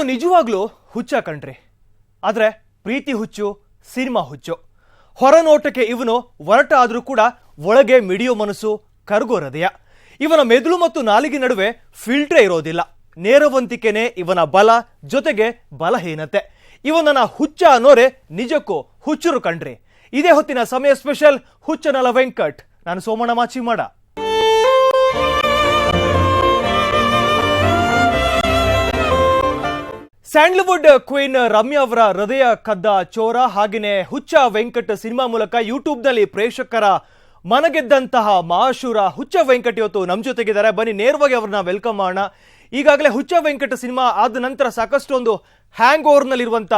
ಇವನು ನಿಜವಾಗ್ಲೂ ಹುಚ್ಚ ಕಣ್ರಿ. ಆದ್ರೆ ಪ್ರೀತಿ ಹುಚ್ಚು, ಸಿನಿಮಾ ಹುಚ್ಚು. ಹೊರನೋಟಕ್ಕೆ ಇವನು ಒರಟ ಆದರೂ ಕೂಡ ಒಳಗೆ ಮಿಡಿಯೋ ಮನಸ್ಸು ಕರಗೋ ಹೃದಯ. ಇವನ ಮೆದುಳು ಮತ್ತು ನಾಲಿಗೆ ನಡುವೆ ಫಿಲ್ಟ್ರೇ ಇರೋದಿಲ್ಲ. ನೇರವಂತಿಕೆನೇ ಇವನ ಬಲ, ಜೊತೆಗೆ ಬಲಹೀನತೆ. ಇವನನ್ನ ಹುಚ್ಚ ಅನ್ನೋರೆ ನಿಜಕ್ಕೂ ಹುಚ್ಚರು ಕಣ್ರಿ. ಇದೇ ಹೊತ್ತಿನ ಸಮಯ ಸ್ಪೆಷಲ್ ಹುಚ್ಚನಲ ವೆಂಕಟ್. ನಾನು ಸೋಮಣ್ಣ ಮಾಚಿಮಾಡ. ಸ್ಯಾಂಡ್ಲ್ವುಡ್ ಕ್ವೀನ್ ರಮ್ಯಾ ಅವರ ಹೃದಯ ಕದ್ದ ಚೋರ ಹಾಗೆಯೇ ಹುಚ್ಚ ವೆಂಕಟ್ ಸಿನಿಮಾ ಮೂಲಕ ಯೂಟ್ಯೂಬ್ನಲ್ಲಿ ಪ್ರೇಕ್ಷಕರ ಮನಗೆದ್ದಂತಹ ಮಹಾಶೂರ ಹುಚ್ಚ ವೆಂಕಟ್ ಇವತ್ತು ನಮ್ಮ ಜೊತೆಗಿದ್ದಾರೆ. ಬನ್ನಿ ನೇರವಾಗಿ ಅವ್ರನ್ನ ವೆಲ್ಕಮ್ ಮಾಡೋಣ. ಈಗಾಗಲೇ ಹುಚ್ಚ ವೆಂಕಟ್ ಸಿನಿಮಾ ಆದ ನಂತರ ಸಾಕಷ್ಟು ಒಂದು ಹ್ಯಾಂಗ್ ಓವರ್ನಲ್ಲಿರುವಂಥ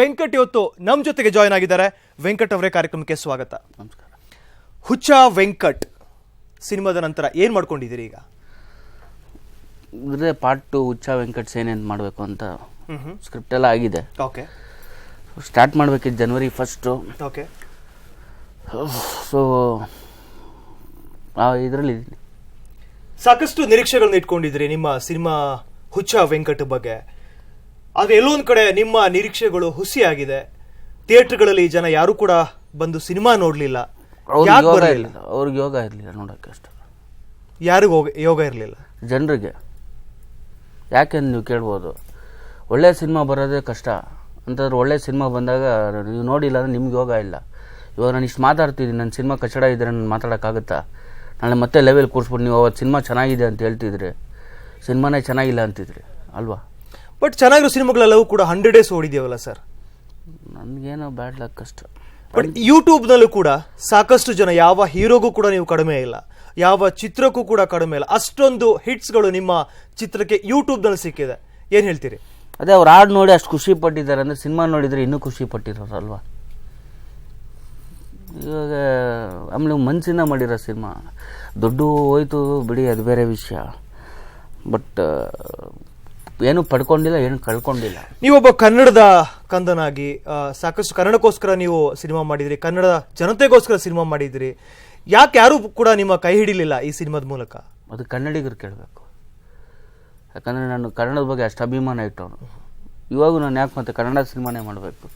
ವೆಂಕಟ್ ಇವತ್ತು ನಮ್ಮ ಜೊತೆಗೆ ಜಾಯ್ನ್ ಆಗಿದ್ದಾರೆ. ವೆಂಕಟ್ ಅವರೇ ಕಾರ್ಯಕ್ರಮಕ್ಕೆ ಸ್ವಾಗತ. ನಮಸ್ಕಾರ. ಹುಚ್ಚ ವೆಂಕಟ್ ಸಿನಿಮಾದ ನಂತರ ಏನು ಮಾಡ್ಕೊಂಡಿದ್ದೀರಿ ಈಗ? ಅಂದರೆ ಪಾರ್ಟ್ ಟು ಹುಚ್ಚ ವೆಂಕಟ್ ಏನೇನು ಮಾಡಬೇಕು ಅಂತ ಸ್ಕ್ರಿಪ್ಟ್ ಎಲ್ಲ ಆಗಿದೆ. ಓಕೆ ಸ್ಟಾರ್ಟ್ ಮಾಡ್ಬೇಕಿತ್ತು ಜನವರಿ ಫಸ್ಟು ಓಕೆ ಸೊ ಇದರಲ್ಲಿ ಸಾಕಷ್ಟು ನಿರೀಕ್ಷೆಗಳನ್ನ ಇಟ್ಕೊಂಡಿದ್ರಿ ನಿಮ್ಮ ಸಿನಿಮಾ ಹುಚ್ಚ ವೆಂಕಟ ಬಗ್ಗೆ. ಆದರೆ ಎಲ್ಲೋ ಒಂದ್ ಕಡೆ ನಿಮ್ಮ ನಿರೀಕ್ಷೆಗಳು ಹುಸಿಯಾಗಿದೆ. ಥಿಯೇಟರ್ಗಳಲ್ಲಿ ಜನ ಯಾರು ಕೂಡ ಬಂದು ಸಿನಿಮಾ ನೋಡಲಿಲ್ಲ. ಅವ್ರಿಗೆ ಯಾಕ್ ಯೋಗ ಇರಲಿಲ್ಲ. ನೋಡೋಕ್ಕೆ ಅಷ್ಟು. ಯಾರಿಗೂ ಯೋಗ ಇರಲಿಲ್ಲ? ಜನರಿಗೆ. ಯಾಕೆಂದು ನೀವು ಕೇಳ್ಬೋದು? ಒಳ್ಳೆ ಸಿನಿಮಾ ಬರೋದೇ ಕಷ್ಟ. ಅಂತಂದ್ರೆ ಒಳ್ಳೆ ಸಿನಿಮಾ ಬಂದಾಗ ನೀವು ನೋಡಿಲ್ಲ ಅಂದರೆ ನಿಮ್ಗೆ ಯೋಗ ಇಲ್ಲ. ಇವಾಗ ನಾನು ಇಷ್ಟು ಮಾತಾಡ್ತಿದ್ದೀನಿ ನನ್ನ ಸಿನಿಮಾ ಕಚಡ ಇದ್ದರೆ ನಾನು ಮಾತಾಡೋಕ್ಕಾಗುತ್ತಾ? ನಾಳೆ ಮತ್ತೆ ಲೆವೆಲ್ ಕೂರಿಸ್ಬಿಟ್ಟು ನೀವು ಅವತ್ತು ಸಿನಿಮಾ ಚೆನ್ನಾಗಿದೆ ಅಂತ ಹೇಳ್ತಿದ್ರಿ ಸಿನಿಮಾನೇ ಚೆನ್ನಾಗಿಲ್ಲ ಅಂತಿದ್ರಿ ಅಲ್ವಾ? ಬಟ್ ಚೆನ್ನಾಗಿರೋ ಸಿನಿಮಾಗಳೆಲ್ಲವೂ ಕೂಡ ಹಂಡ್ರೆಡ್ ಡೇಸ್ ಓಡಿದ್ಯಾವಲ್ಲ ಸರ್ ನನಗೇನೋ ಬ್ಯಾಡ್ ಲಕ್ ಕಷ್ಟ ಬಟ್ ಯೂಟ್ಯೂಬ್ನಲ್ಲೂ ಕೂಡ ಸಾಕಷ್ಟು ಜನ ಯಾವ ಹೀರೋಗೂ ಕೂಡ ನೀವು ಕಡಿಮೆ ಇಲ್ಲ. ಯಾವ ಚಿತ್ರಕ್ಕೂ ಕೂಡ ಕಡಿಮೆ ಇಲ್ಲ. ಅಷ್ಟೊಂದು ಹಿಟ್ಸ್ಗಳು ನಿಮ್ಮ ಚಿತ್ರಕ್ಕೆ ಯೂಟ್ಯೂಬ್ನಲ್ಲಿ ಸಿಕ್ಕಿದೆ. ಏನು ಹೇಳ್ತೀರಿ? ಅದೇ ಅವ್ರು ಹಾಡು ನೋಡಿ ಅಷ್ಟು ಖುಷಿ ಪಟ್ಟಿದ್ದಾರೆ ಅಂದರೆ ಸಿನಿಮಾ ನೋಡಿದರೆ ಇನ್ನೂ ಖುಷಿ ಪಟ್ಟಿರೋರು ಅಲ್ವಾ? ಇವಾಗ ಆಮೇಲೆ ಮನಸ್ಸಿಂದ ಮಾಡಿರೋ ಸಿನಿಮಾ. ದುಡ್ಡು ಹೋಯ್ತು ಬಿಡಿ ಅದು ಬೇರೆ ವಿಷಯ. ಬಟ್ ಏನು ಪಡ್ಕೊಂಡಿಲ್ಲ ಏನು ಕಳ್ಕೊಂಡಿಲ್ಲ. ನೀವೊಬ್ಬ ಕನ್ನಡದ ಕಂದನಾಗಿ ಸಾಕಷ್ಟು ಕನ್ನಡಕ್ಕೋಸ್ಕರ ನೀವು ಸಿನಿಮಾ ಮಾಡಿದ್ರಿ ಕನ್ನಡ ಜನತೆಗೋಸ್ಕರ ಸಿನಿಮಾ ಮಾಡಿದ್ರಿ. ಯಾಕೆ ಯಾರು ಕೂಡ ನಿಮ್ಮ ಕೈ ಹಿಡಿಲಿಲ್ಲ ಈ ಸಿನಿಮಾದ ಮೂಲಕ? ಅದು ಕನ್ನಡಿಗರು ಕೇಳಬೇಕು. ಯಾಕಂದರೆ ನಾನು ಕನ್ನಡದ ಬಗ್ಗೆ ಅಷ್ಟು ಅಭಿಮಾನ ಇಟ್ಟವನು. ಇವಾಗೂ ನಾನು ಯಾಕೆ ಮತ್ತೆ ಕನ್ನಡ ಸಿನಿಮಾನೇ ಮಾಡಬೇಕು?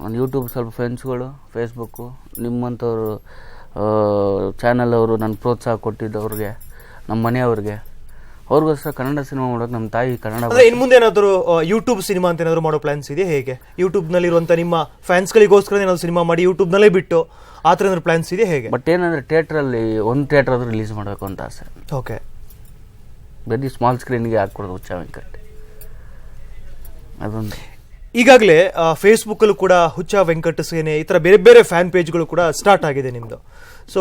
ನಾನು ಯೂಟ್ಯೂಬ್ ಸ್ವಲ್ಪ ಫ್ರೆಂಡ್ಸ್ಗಳು ಫೇಸ್ಬುಕ್ಕು ನಿಮ್ಮಂಥವ್ರು ಚಾನಲ್ ಅವರು ನನ್ನ ಪ್ರೋತ್ಸಾಹ ಕೊಟ್ಟಿದ್ದವ್ರಿಗೆ ನಮ್ಮ ಮನೆಯವ್ರಿಗೆ. ಅವ್ರಿಗೋಸ್ಕರ ಕನ್ನಡ ಸಿನಿಮಾ ಮಾಡೋಕೆ ನಮ್ಮ ತಾಯಿ ಕನ್ನಡ ಇನ್ನು ಇನ್ ಮುಂದೆ ಏನಾದರೂ ಯೂಟ್ಯೂಬ್ ಸಿನಿಮಾ ಅಂತ ಏನಾದರೂ ಮಾಡೋ ಪ್ಲಾನ್ಸ್ ಇದೆ ಹೇಗೆ? ಯೂಟ್ಯೂಬ್ನಲ್ಲಿರುವಂಥ ನಿಮ್ಮ ಫ್ಯಾನ್ಸ್ಗಳಿಗೋಸ್ಕರ ಏನಾದರೂ ಸಿನಿಮಾ ಮಾಡಿ ಯೂಟ್ಯೂಬ್ನಲ್ಲೇ ಬಿಟ್ಟು ಆ ಥರ ಏನಾದರೂ ಪ್ಲಾನ್ಸ್ ಇದೆ ಹೇಗೆ? ಬಟ್ ಏನಂದರೆ ಥಿಯೇಟ್ರಲ್ಲಿ ಒಂದು ಥಿಯೇಟ್ರ್ ಆದರೂ ರಿಲೀಸ್ ಮಾಡಬೇಕು ಅಂತ ಆಸೆ. ಓಕೆ ಬರೀ ಸ್ಮಾಲ್ ಸ್ಕ್ರೀನ್ಗೆ ಹಾಕ್ಕೊಡೋದು ಹುಚ್ಚ ವೆಂಕಟ್ ಅದೊಂದು. ಈಗಾಗಲೇ ಫೇಸ್ಬುಕ್ಕಲ್ಲೂ ಕೂಡ ಹುಚ್ಚ ವೆಂಕಟ ಸೇನೆ ಈ ಥರ ಬೇರೆ ಬೇರೆ ಫ್ಯಾನ್ ಪೇಜ್ಗಳು ಕೂಡ ಸ್ಟಾರ್ಟ್ ಆಗಿದೆ ನಿಮ್ಮದು ಸೊ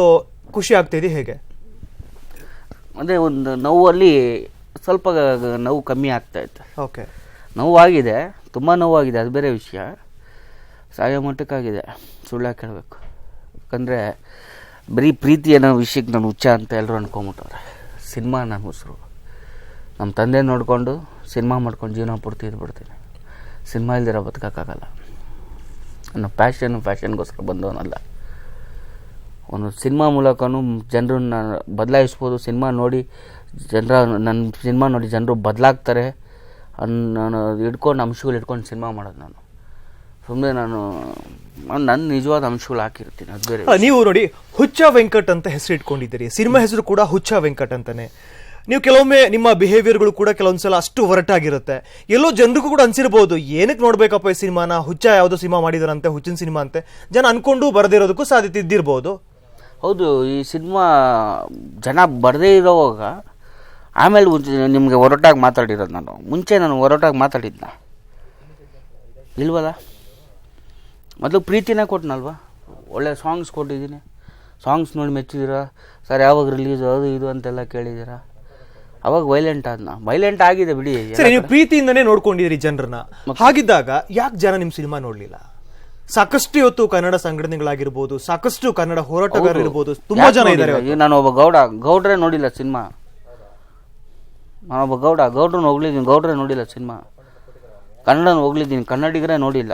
ಖುಷಿ ಆಗ್ತಾಯಿದೆ ಹೇಗೆ? ಅದೇ ಒಂದು ನೋವಲ್ಲಿ ಸ್ವಲ್ಪ ನೋವು ಕಮ್ಮಿ ಆಗ್ತಾ ಇತ್ತು. ಓಕೆ ನೋವಾಗಿದೆ ತುಂಬ ನೋವಾಗಿದೆ ಅದು ಬೇರೆ ವಿಷಯ. ಸಾಯೋ ಮಟ್ಟಕ್ಕಾಗಿದೆ ಸುಳ್ಳು ಕೇಳಬೇಕು ಯಾಕಂದರೆ ಬರೀ ಪ್ರೀತಿ ಅನ್ನೋ ವಿಷಯಕ್ಕೆ ನಾನು ಹುಚ್ಚ ಅಂತ ಎಲ್ಲರೂ ಅನ್ಕೊಂಬಿಟ್ಟವ್ರೆ. ಸಿನಿಮಾ ನನ್ನ ಉಸಿರು ನಮ್ಮ ತಂದೆ ನೋಡಿಕೊಂಡು ಸಿನಿಮಾ ಮಾಡ್ಕೊಂಡು ಜೀವನ ಪೂರ್ತಿ ಇದ್ಬಿಡ್ತೀನಿ. ಸಿನಿಮಾ ಇಲ್ದಿರೋ ಬದುಕೋಕ್ಕಾಗಲ್ಲ. ನನ್ನ ಪ್ಯಾಷನ್ನು ಫ್ಯಾಷನ್ಗೋಸ್ಕರ ಬಂದವನಲ್ಲ. ಒಂದು ಸಿನಿಮಾ ಮೂಲಕನೂ ಜನರನ್ನ ಬದಲಾಯಿಸ್ಬೋದು. ಸಿನಿಮಾ ನೋಡಿ ಜನರ ನನ್ನ ಸಿನಿಮಾ ನೋಡಿ ಜನರು ಬದಲಾಗ್ತಾರೆ. ನಾನು ಹಿಡ್ಕೊಂಡು ಅಂಶಗಳು ಇಟ್ಕೊಂಡು ಸಿನಿಮಾ ಮಾಡೋದು ನಾನು. ಸುಮ್ಮನೆ ನಾನು ನನ್ನ ನಿಜವಾದ ಅಂಶಗಳು ಹಾಕಿರ್ತೀನಿ. ಅದು ಬೇರೆ ನೀವು ನೋಡಿ ಹುಚ್ಚ ವೆಂಕಟ್ ಅಂತ ಹೆಸರು ಇಟ್ಕೊಂಡಿದ್ದೀರಿ. ಸಿನಿಮಾ ಹೆಸರು ಕೂಡ ಹುಚ್ಚ ವೆಂಕಟ್ ಅಂತಾನೆ. ನೀವು ಕೆಲವೊಮ್ಮೆ ನಿಮ್ಮ ಬಿಹೇವಿಯರ್ಗಳು ಕೂಡ ಕೆಲವೊಂದ್ಸಲ ಅಷ್ಟು ಹೊರಟಾಗಿರುತ್ತೆ ಎಲ್ಲೋ ಜನರಿಗೂ ಕೂಡ ಅನ್ಸಿರ್ಬೋದು ಏನಕ್ಕೆ ನೋಡ್ಬೇಕಪ್ಪ ಈ ಸಿನಿಮಾನ? ಹುಚ್ಚ ಯಾವುದೋ ಸಿನಿಮಾ ಮಾಡಿದಾರಂತೆ, ಹುಚ್ಚಿನ ಸಿನಿಮಾ ಅಂತೆ. ಜನ ಅನ್ಕೊಂಡು ಬರದಿರೋದಕ್ಕೂ ಸಾಧ್ಯತೆ ಇದ್ದಿರ್ಬೋದು. ಹೌದು, ಈ ಸಿನಿಮಾ ಜನ ಬರದೇ ಇರೋವಾಗ ಆಮೇಲೆ ನಿಮಗೆ ಹೊರಟಾಗಿ ಮಾತಾಡಿರೋದು ನಾನು. ಮುಂಚೆ ನಾನು ಹೊರಟಾಗಿ ಮಾತಾಡಿದ್ನ. ಇಲ್ವಲ್ಲ? ಮೊದಲು ಪ್ರೀತಿನೇ ಕೊಟ್ಟನಲ್ವಾ ಒಳ್ಳೆ ಸಾಂಗ್ಸ್ ಕೊಟ್ಟಿದ್ದೀನಿ. ಸಾಂಗ್ಸ್ ನೋಡಿ ಮೆಚ್ಚಿದ್ದೀರಾ ಸರ್ ಯಾವಾಗ ರಿಲೀಸ್ ಅದು ಇದು ಅಂತೆಲ್ಲ ಕೇಳಿದ್ದೀರಾ ಅವಾಗ ವೈಲೆಂಟ್ ಆದ್ನ. ವೈಲೆಂಟ್ ಆಗಿದೆ ಬಿಡಿ. ಸರಿ ನೀವು ಪ್ರೀತಿಯಿಂದನೇ ನೋಡ್ಕೊಂಡಿದ್ರಿ ಜನರನ್ನ. ಹಾಗಿದ್ದಾಗ ಯಾಕೆ ಜನ ನಿಮ್ ಸಿನಿಮಾ ನೋಡ್ಲಿಲ್ಲ? ಸಾಕಷ್ಟು ಇವತ್ತು ಕನ್ನಡ ಸಂಘಟನೆಗಳಾಗಿರ್ಬೋದು ಸಾಕಷ್ಟು ಕನ್ನಡ ಹೋರಾಟಗಾರರು ಇರ್ಬೋದು ತುಂಬಾ ಜನ ಇದ್ದಾರೆ? ನಾನು ಒಬ್ಬ ಗೌಡ ಗೌಡ್ರೆ ನೋಡಿಲ್ಲ ಸಿನಿಮಾ. ನಾನೊಬ್ಬ ಗೌಡ ಗೌಡ್ರನ್ನ ಹೋಗ್ಲಿದ್ದೀನಿ ಗೌಡ್ರೆ ನೋಡಿಲ್ಲ ಸಿನಿಮಾ. ಕನ್ನಡನ ಹೋಗ್ಲಿದ್ದೀನಿ ಕನ್ನಡಿಗರೇ ನೋಡಿಲ್ಲ.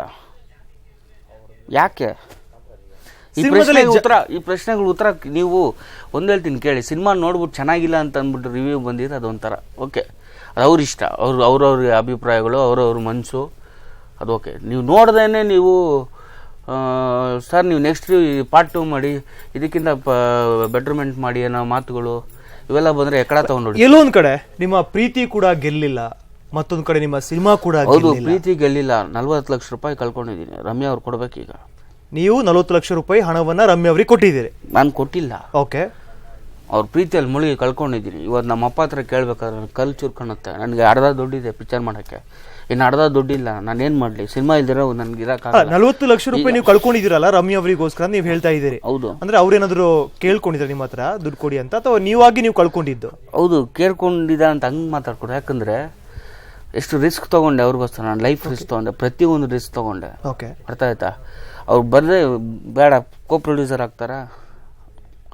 ಯಾಕೆ ಈ ಸಿನಿಮಾದಲ್ಲಿ ಪ್ರಶ್ನೆಗೆ ಜ- ಉತ್ತರ ಈ ಪ್ರಶ್ನೆಗಳ ಉತ್ತರ ನೀವು ಒಂದು ಹೇಳ್ತೀನಿ ಕೇಳಿ. ಸಿನಿಮಾ ನೋಡ್ಬಿಟ್ಟು ಚೆನ್ನಾಗಿಲ್ಲ ಅಂತ ಅಂದ್ಬಿಟ್ಟು ರಿವ್ಯೂ ಬಂದಿದೆ ಅದೊಂಥರ. ಓಕೆ. ಅದು ಅವ್ರ ಇಷ್ಟ. ಅವ್ರು ಅವ್ರವ್ರ ಅಭಿಪ್ರಾಯಗಳು ಅವ್ರವ್ರ ಮನಸ್ಸು ಅದು ಓಕೆ. ನೀವು ನೋಡ್ದೇ ನೀವು ಸರ್ ನೀವು ನೆಕ್ಸ್ಟ್ ಪಾರ್ಟ್ ಟು ಮಾಡಿ ಇದಕ್ಕಿಂತ ಬೆಟರ್ಮೆಂಟ್ ಮಾಡಿ ಅನ್ನೋ ಮಾತುಗಳು ಇವೆಲ್ಲ ಬಂದರೆ ಎಕ್ಕಡ ತೊಗೊಂಡು ಎಲ್ಲೊಂದು ಕಡೆ ನಿಮ್ಮ ಪ್ರೀತಿ ಕೂಡ ಗೆಲ್ಲಿಲ್ಲ ಮತ್ತೊಂದು ಕಡೆ ನಿಮ್ಮ ಸಿನಿಮಾ ಕೂಡ ಹೌದು ಪ್ರೀತಿ ಗೆಲ್ಲಿಲ್ಲ. ನಲ್ವತ್ತು ಲಕ್ಷ ರೂಪಾಯಿ ಕಳ್ಕೊಂಡಿದ್ದೀನಿ. ರಮ್ಯಾ ಅವ್ರು ಕೊಡ್ಬೇಕೀಗ. ನೀವು ನಲವತ್ತು ಲಕ್ಷ ರೂಪಾಯಿ ಹಣವನ್ನು ರಮ್ಯ ಅವರಿಗೆ ಕೊಟ್ಟಿದ್ದೀರಿ. ನಾನು ಕೊಟ್ಟಿಲ್ಲ. ಓಕೆ. ಅವ್ರ ಪ್ರೀತಿಯಲ್ಲಿ ಮುಳುಗಿ ಕಳ್ಕೊಂಡಿದ್ದೀನಿ ಇವತ್ತು ನಮ್ಮ ಅಪ್ಪ ಹತ್ರ ಕೇಳ್ಬೇಕಾದ್ರೆ ಕಲ್ ಕಲ್ಲು ಚುರ್ಕೊಳುತ್ತೆ ನನಗೆ ಅರ್ಧ ದುಡ್ಡಿದೆ ಪಿಕ್ಚರ್ ಮಾಡೋಕ್ಕೆ. ಇನ್ನು ಅರ್ಧ ದುಡ್ಡಿಲ್ಲ ನಾನು ಏನು ಮಾಡಲಿ? ಸಿನಿಮಾ ಇಲ್ದಿರೋ ನನಗೆ ಇರೋಕ್ಕಾಗಲ್ಲ ನಲವತ್ತು ಲಕ್ಷ ರೂಪಾಯಿ ನೀವು ಕಳ್ಕೊಂಡಿದ್ದೀರಲ್ಲ ರಮ್ಯ ಅವರಿಗೋಸ್ಕರ ನೀವು ಹೇಳ್ತಾ ಇದ್ದೀರಿ. ಹೌದು. ಅಂದ್ರೆ ಅವ್ರೇನಾದ್ರು ಕೇಳ್ಕೊಂಡಿದ್ರೆ ನಿಮ್ಮ ಹತ್ರ ದುಡ್ಡು ಕೊಡಿ ಅಂತ ಅಥವಾ ನೀವಾಗಿ ನೀವು ಕಳ್ಕೊಂಡಿದ್ದು? ಹೌದು ಕೇಳ್ಕೊಂಡಿದ್ದ ಅಂತ ಹಂಗೆ ಮಾತಾಡ್ಕೊಡು. ಯಾಕಂದರೆ ಎಷ್ಟು ರಿಸ್ಕ್ ತೊಗೊಂಡೆ ಅವ್ರಿಗೋಸ್ಕರ. ನಾನು ಲೈಫ್ ರಿಸ್ಕ್ ತೊಗೊಂಡೆ. ಪ್ರತಿಯೊಂದು ರಿಸ್ಕ್ ತೊಗೊಂಡೆ. ಓಕೆ ಅರ್ಥ ಆಯ್ತಾ ಅವ್ರು ಬರ್ರೆ ಬೇಡ ಕೋ ಪ್ರೊಡ್ಯೂಸರ್ ಆಗ್ತಾರ?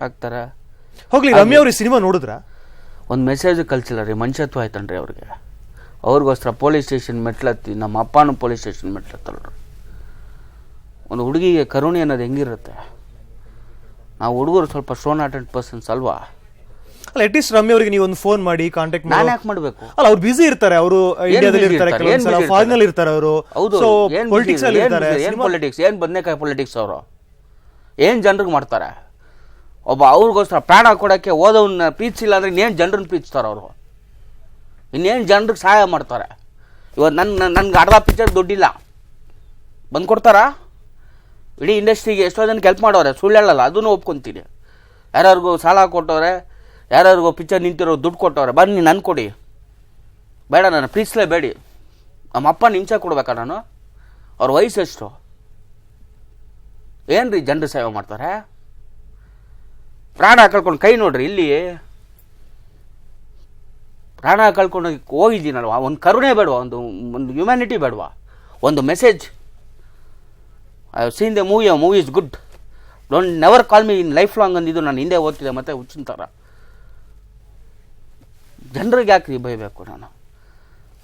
ಆಗ್ತಾರ? ಹೋಗ್ಲಿ ರಮ್ಯ ಅವ್ರಿಗೆ ಸಿನಿಮಾ ನೋಡಿದ್ರಾ? ಒಂದು ಮೆಸೇಜ್ ಕಲ್ಸಿಲ್ಲ ರೀ ಮನುಷ್ಯತ್ವ ಆಯ್ತನ್ರಿ ಅವ್ರಿಗೆ. ಅವ್ರಿಗೋಸ್ಕರ ಪೊಲೀಸ್ ಸ್ಟೇಷನ್ ಮೆಟ್ಲತ್ತಿ ನಮ್ಮ ಅಪ್ಪನೂ ಪೊಲೀಸ್ ಸ್ಟೇಷನ್ ಮೆಟ್ಲತ್ತಲ್ರಿ ಒಂದು ಹುಡುಗಿಗೆ ಕರುಣೆ ಅನ್ನೋದು ಹೆಂಗಿರುತ್ತೆ? ನಾವು ಹುಡುಗರು ಸ್ವಲ್ಪ ಸ್ಟೋನ್ ಅಟೆಂಟ್ ಪರ್ಸನ್ಸ್ ಅಲ್ವಾ? ಅಲ್ಲ ಅಟ್ಲೀಸ್ಟ್ ರಮ್ಯ ಅವರಿಗೆ ನೀವು ಒಂದು ಫೋನ್ ಮಾಡಿ ಕಾಂಟ್ಯಾಕ್ಟ್ ನಾನು ಮಾಡಿ ಯಾಕೆ ಮಾಡಬೇಕು? ಅಲ್ಲ ಅವ್ರು ಬಿಸಿ ಇರ್ತಾರೆ ಅವರು ಇಂಡಿಯಾದಲ್ಲಿ busy ಇರ್ತಾರೆ ಇರ್ತಾರೆ? ಕೆಲವೊಂದ್ಸಲ busy ಫಾರಿನ್ ಅಲ್ಲಿ ಇರ್ತಾರೆ ಅವರು. ಹೌದು ಸೊ ಏನ್ ಪೊಲಿಟಿಕ್ಸ್ ಅಲ್ಲಿ ಇರ್ತಾರೆ ಏನು ಸಿನಿಮಾ- ಪೊಲಿಟಿಕ್ಸ್ ಏನು ಬದನೆಕಾಯಿ ಪೊಲಿಟಿಕ್ಸ್ ಅವರು? ಏನು ಜನರಿಗೆ ಮಾಡ್ತಾರೆ? ಒಬ್ಬ ಅವ್ರಿಗೋಸ್ಕರ ಪ್ರಾಣ ಕೊಡೋಕ್ಕೆ ಓದೋನ್ನ ಪ್ರೀತಿಸಿಲ್ಲ ಅಂದ್ರೆ ಇನ್ನೇನು ಜನರನ್ನ ಪ್ರೀತಿಸ್ತಾರೆ ಅವರು? ಇನ್ನೇನು ಜನರಿಗೆ ಸಹಾಯ ಮಾಡ್ತಾರೆ? ಇವತ್ತು ನನ್ನ ನನ್ಗೆ ಅರ್ಧ ಪಿಕ್ಚರ್ ದುಡ್ಡಿಲ್ಲ. ಬಂದು ಕೊಡ್ತಾರಾ? ಇಡೀ ಇಂಡಸ್ಟ್ರಿಗೆ ಎಷ್ಟೋ ಜನಕ್ಕೆ ಹೆಲ್ಪ್ ಮಾಡೋರೆ ಸುಳ್ಳು ಹೇಳಲ್ಲ ಅದನ್ನು ಒಪ್ಕೊಂತೀನಿ. ಯಾರ್ಯಾರಿಗೂ ಸಾಲ ಕೊಟ್ಟವ್ರೆ ಯಾರ್ಯಾರಿಗೂ ಪಿಕ್ಚರ್ ನಿಂತಿರೋ ದುಡ್ಡು ಕೊಟ್ಟವ್ರೆ, ಬನ್ನಿ ನನ್ನ ಕೊಡಿ. ಬೇಡ ನಾನು ಪ್ರೀತಿಸಲೇಬೇಡಿ ನಮ್ಮ ಅಪ್ಪ ಹಿಂಚೆ ಕೊಡ್ಬೇಕಾ ನಾನು? ಅವ್ರ ವಯಸ್ಸು ಎಷ್ಟು? ಏನ್ರಿ ಜನರು ಸೇವೆ ಮಾಡ್ತಾರೆ? ಪ್ರಾಣ ಕಳ್ಕೊಂಡು ಕೈ ನೋಡ್ರಿ, ಇಲ್ಲಿ. ಪ್ರಾಣ ಕಳ್ಕೊಂಡು ಹೋಗಿದ್ದೀನಲ್ವಾ? ಒಂದು ಕರುಣೆ ಬೇಡವಾ, ಒಂದು ಒಂದು ಹ್ಯುಮ್ಯಾನಿಟಿ ಬೇಡವಾ? ಒಂದು message I seen the movie movie is good don't never call me in life long ಅಂದಿದ್ದು ನಾನು ಹಿಂದೆ ಓದ್ತಿದ್ದೆ, ಮತ್ತೆ ಹುಚ್ಚಿನ ಥರ. ಜನರಿಗೆ ಯಾಕೆ ಬೈಬೇಕು ನಾನು?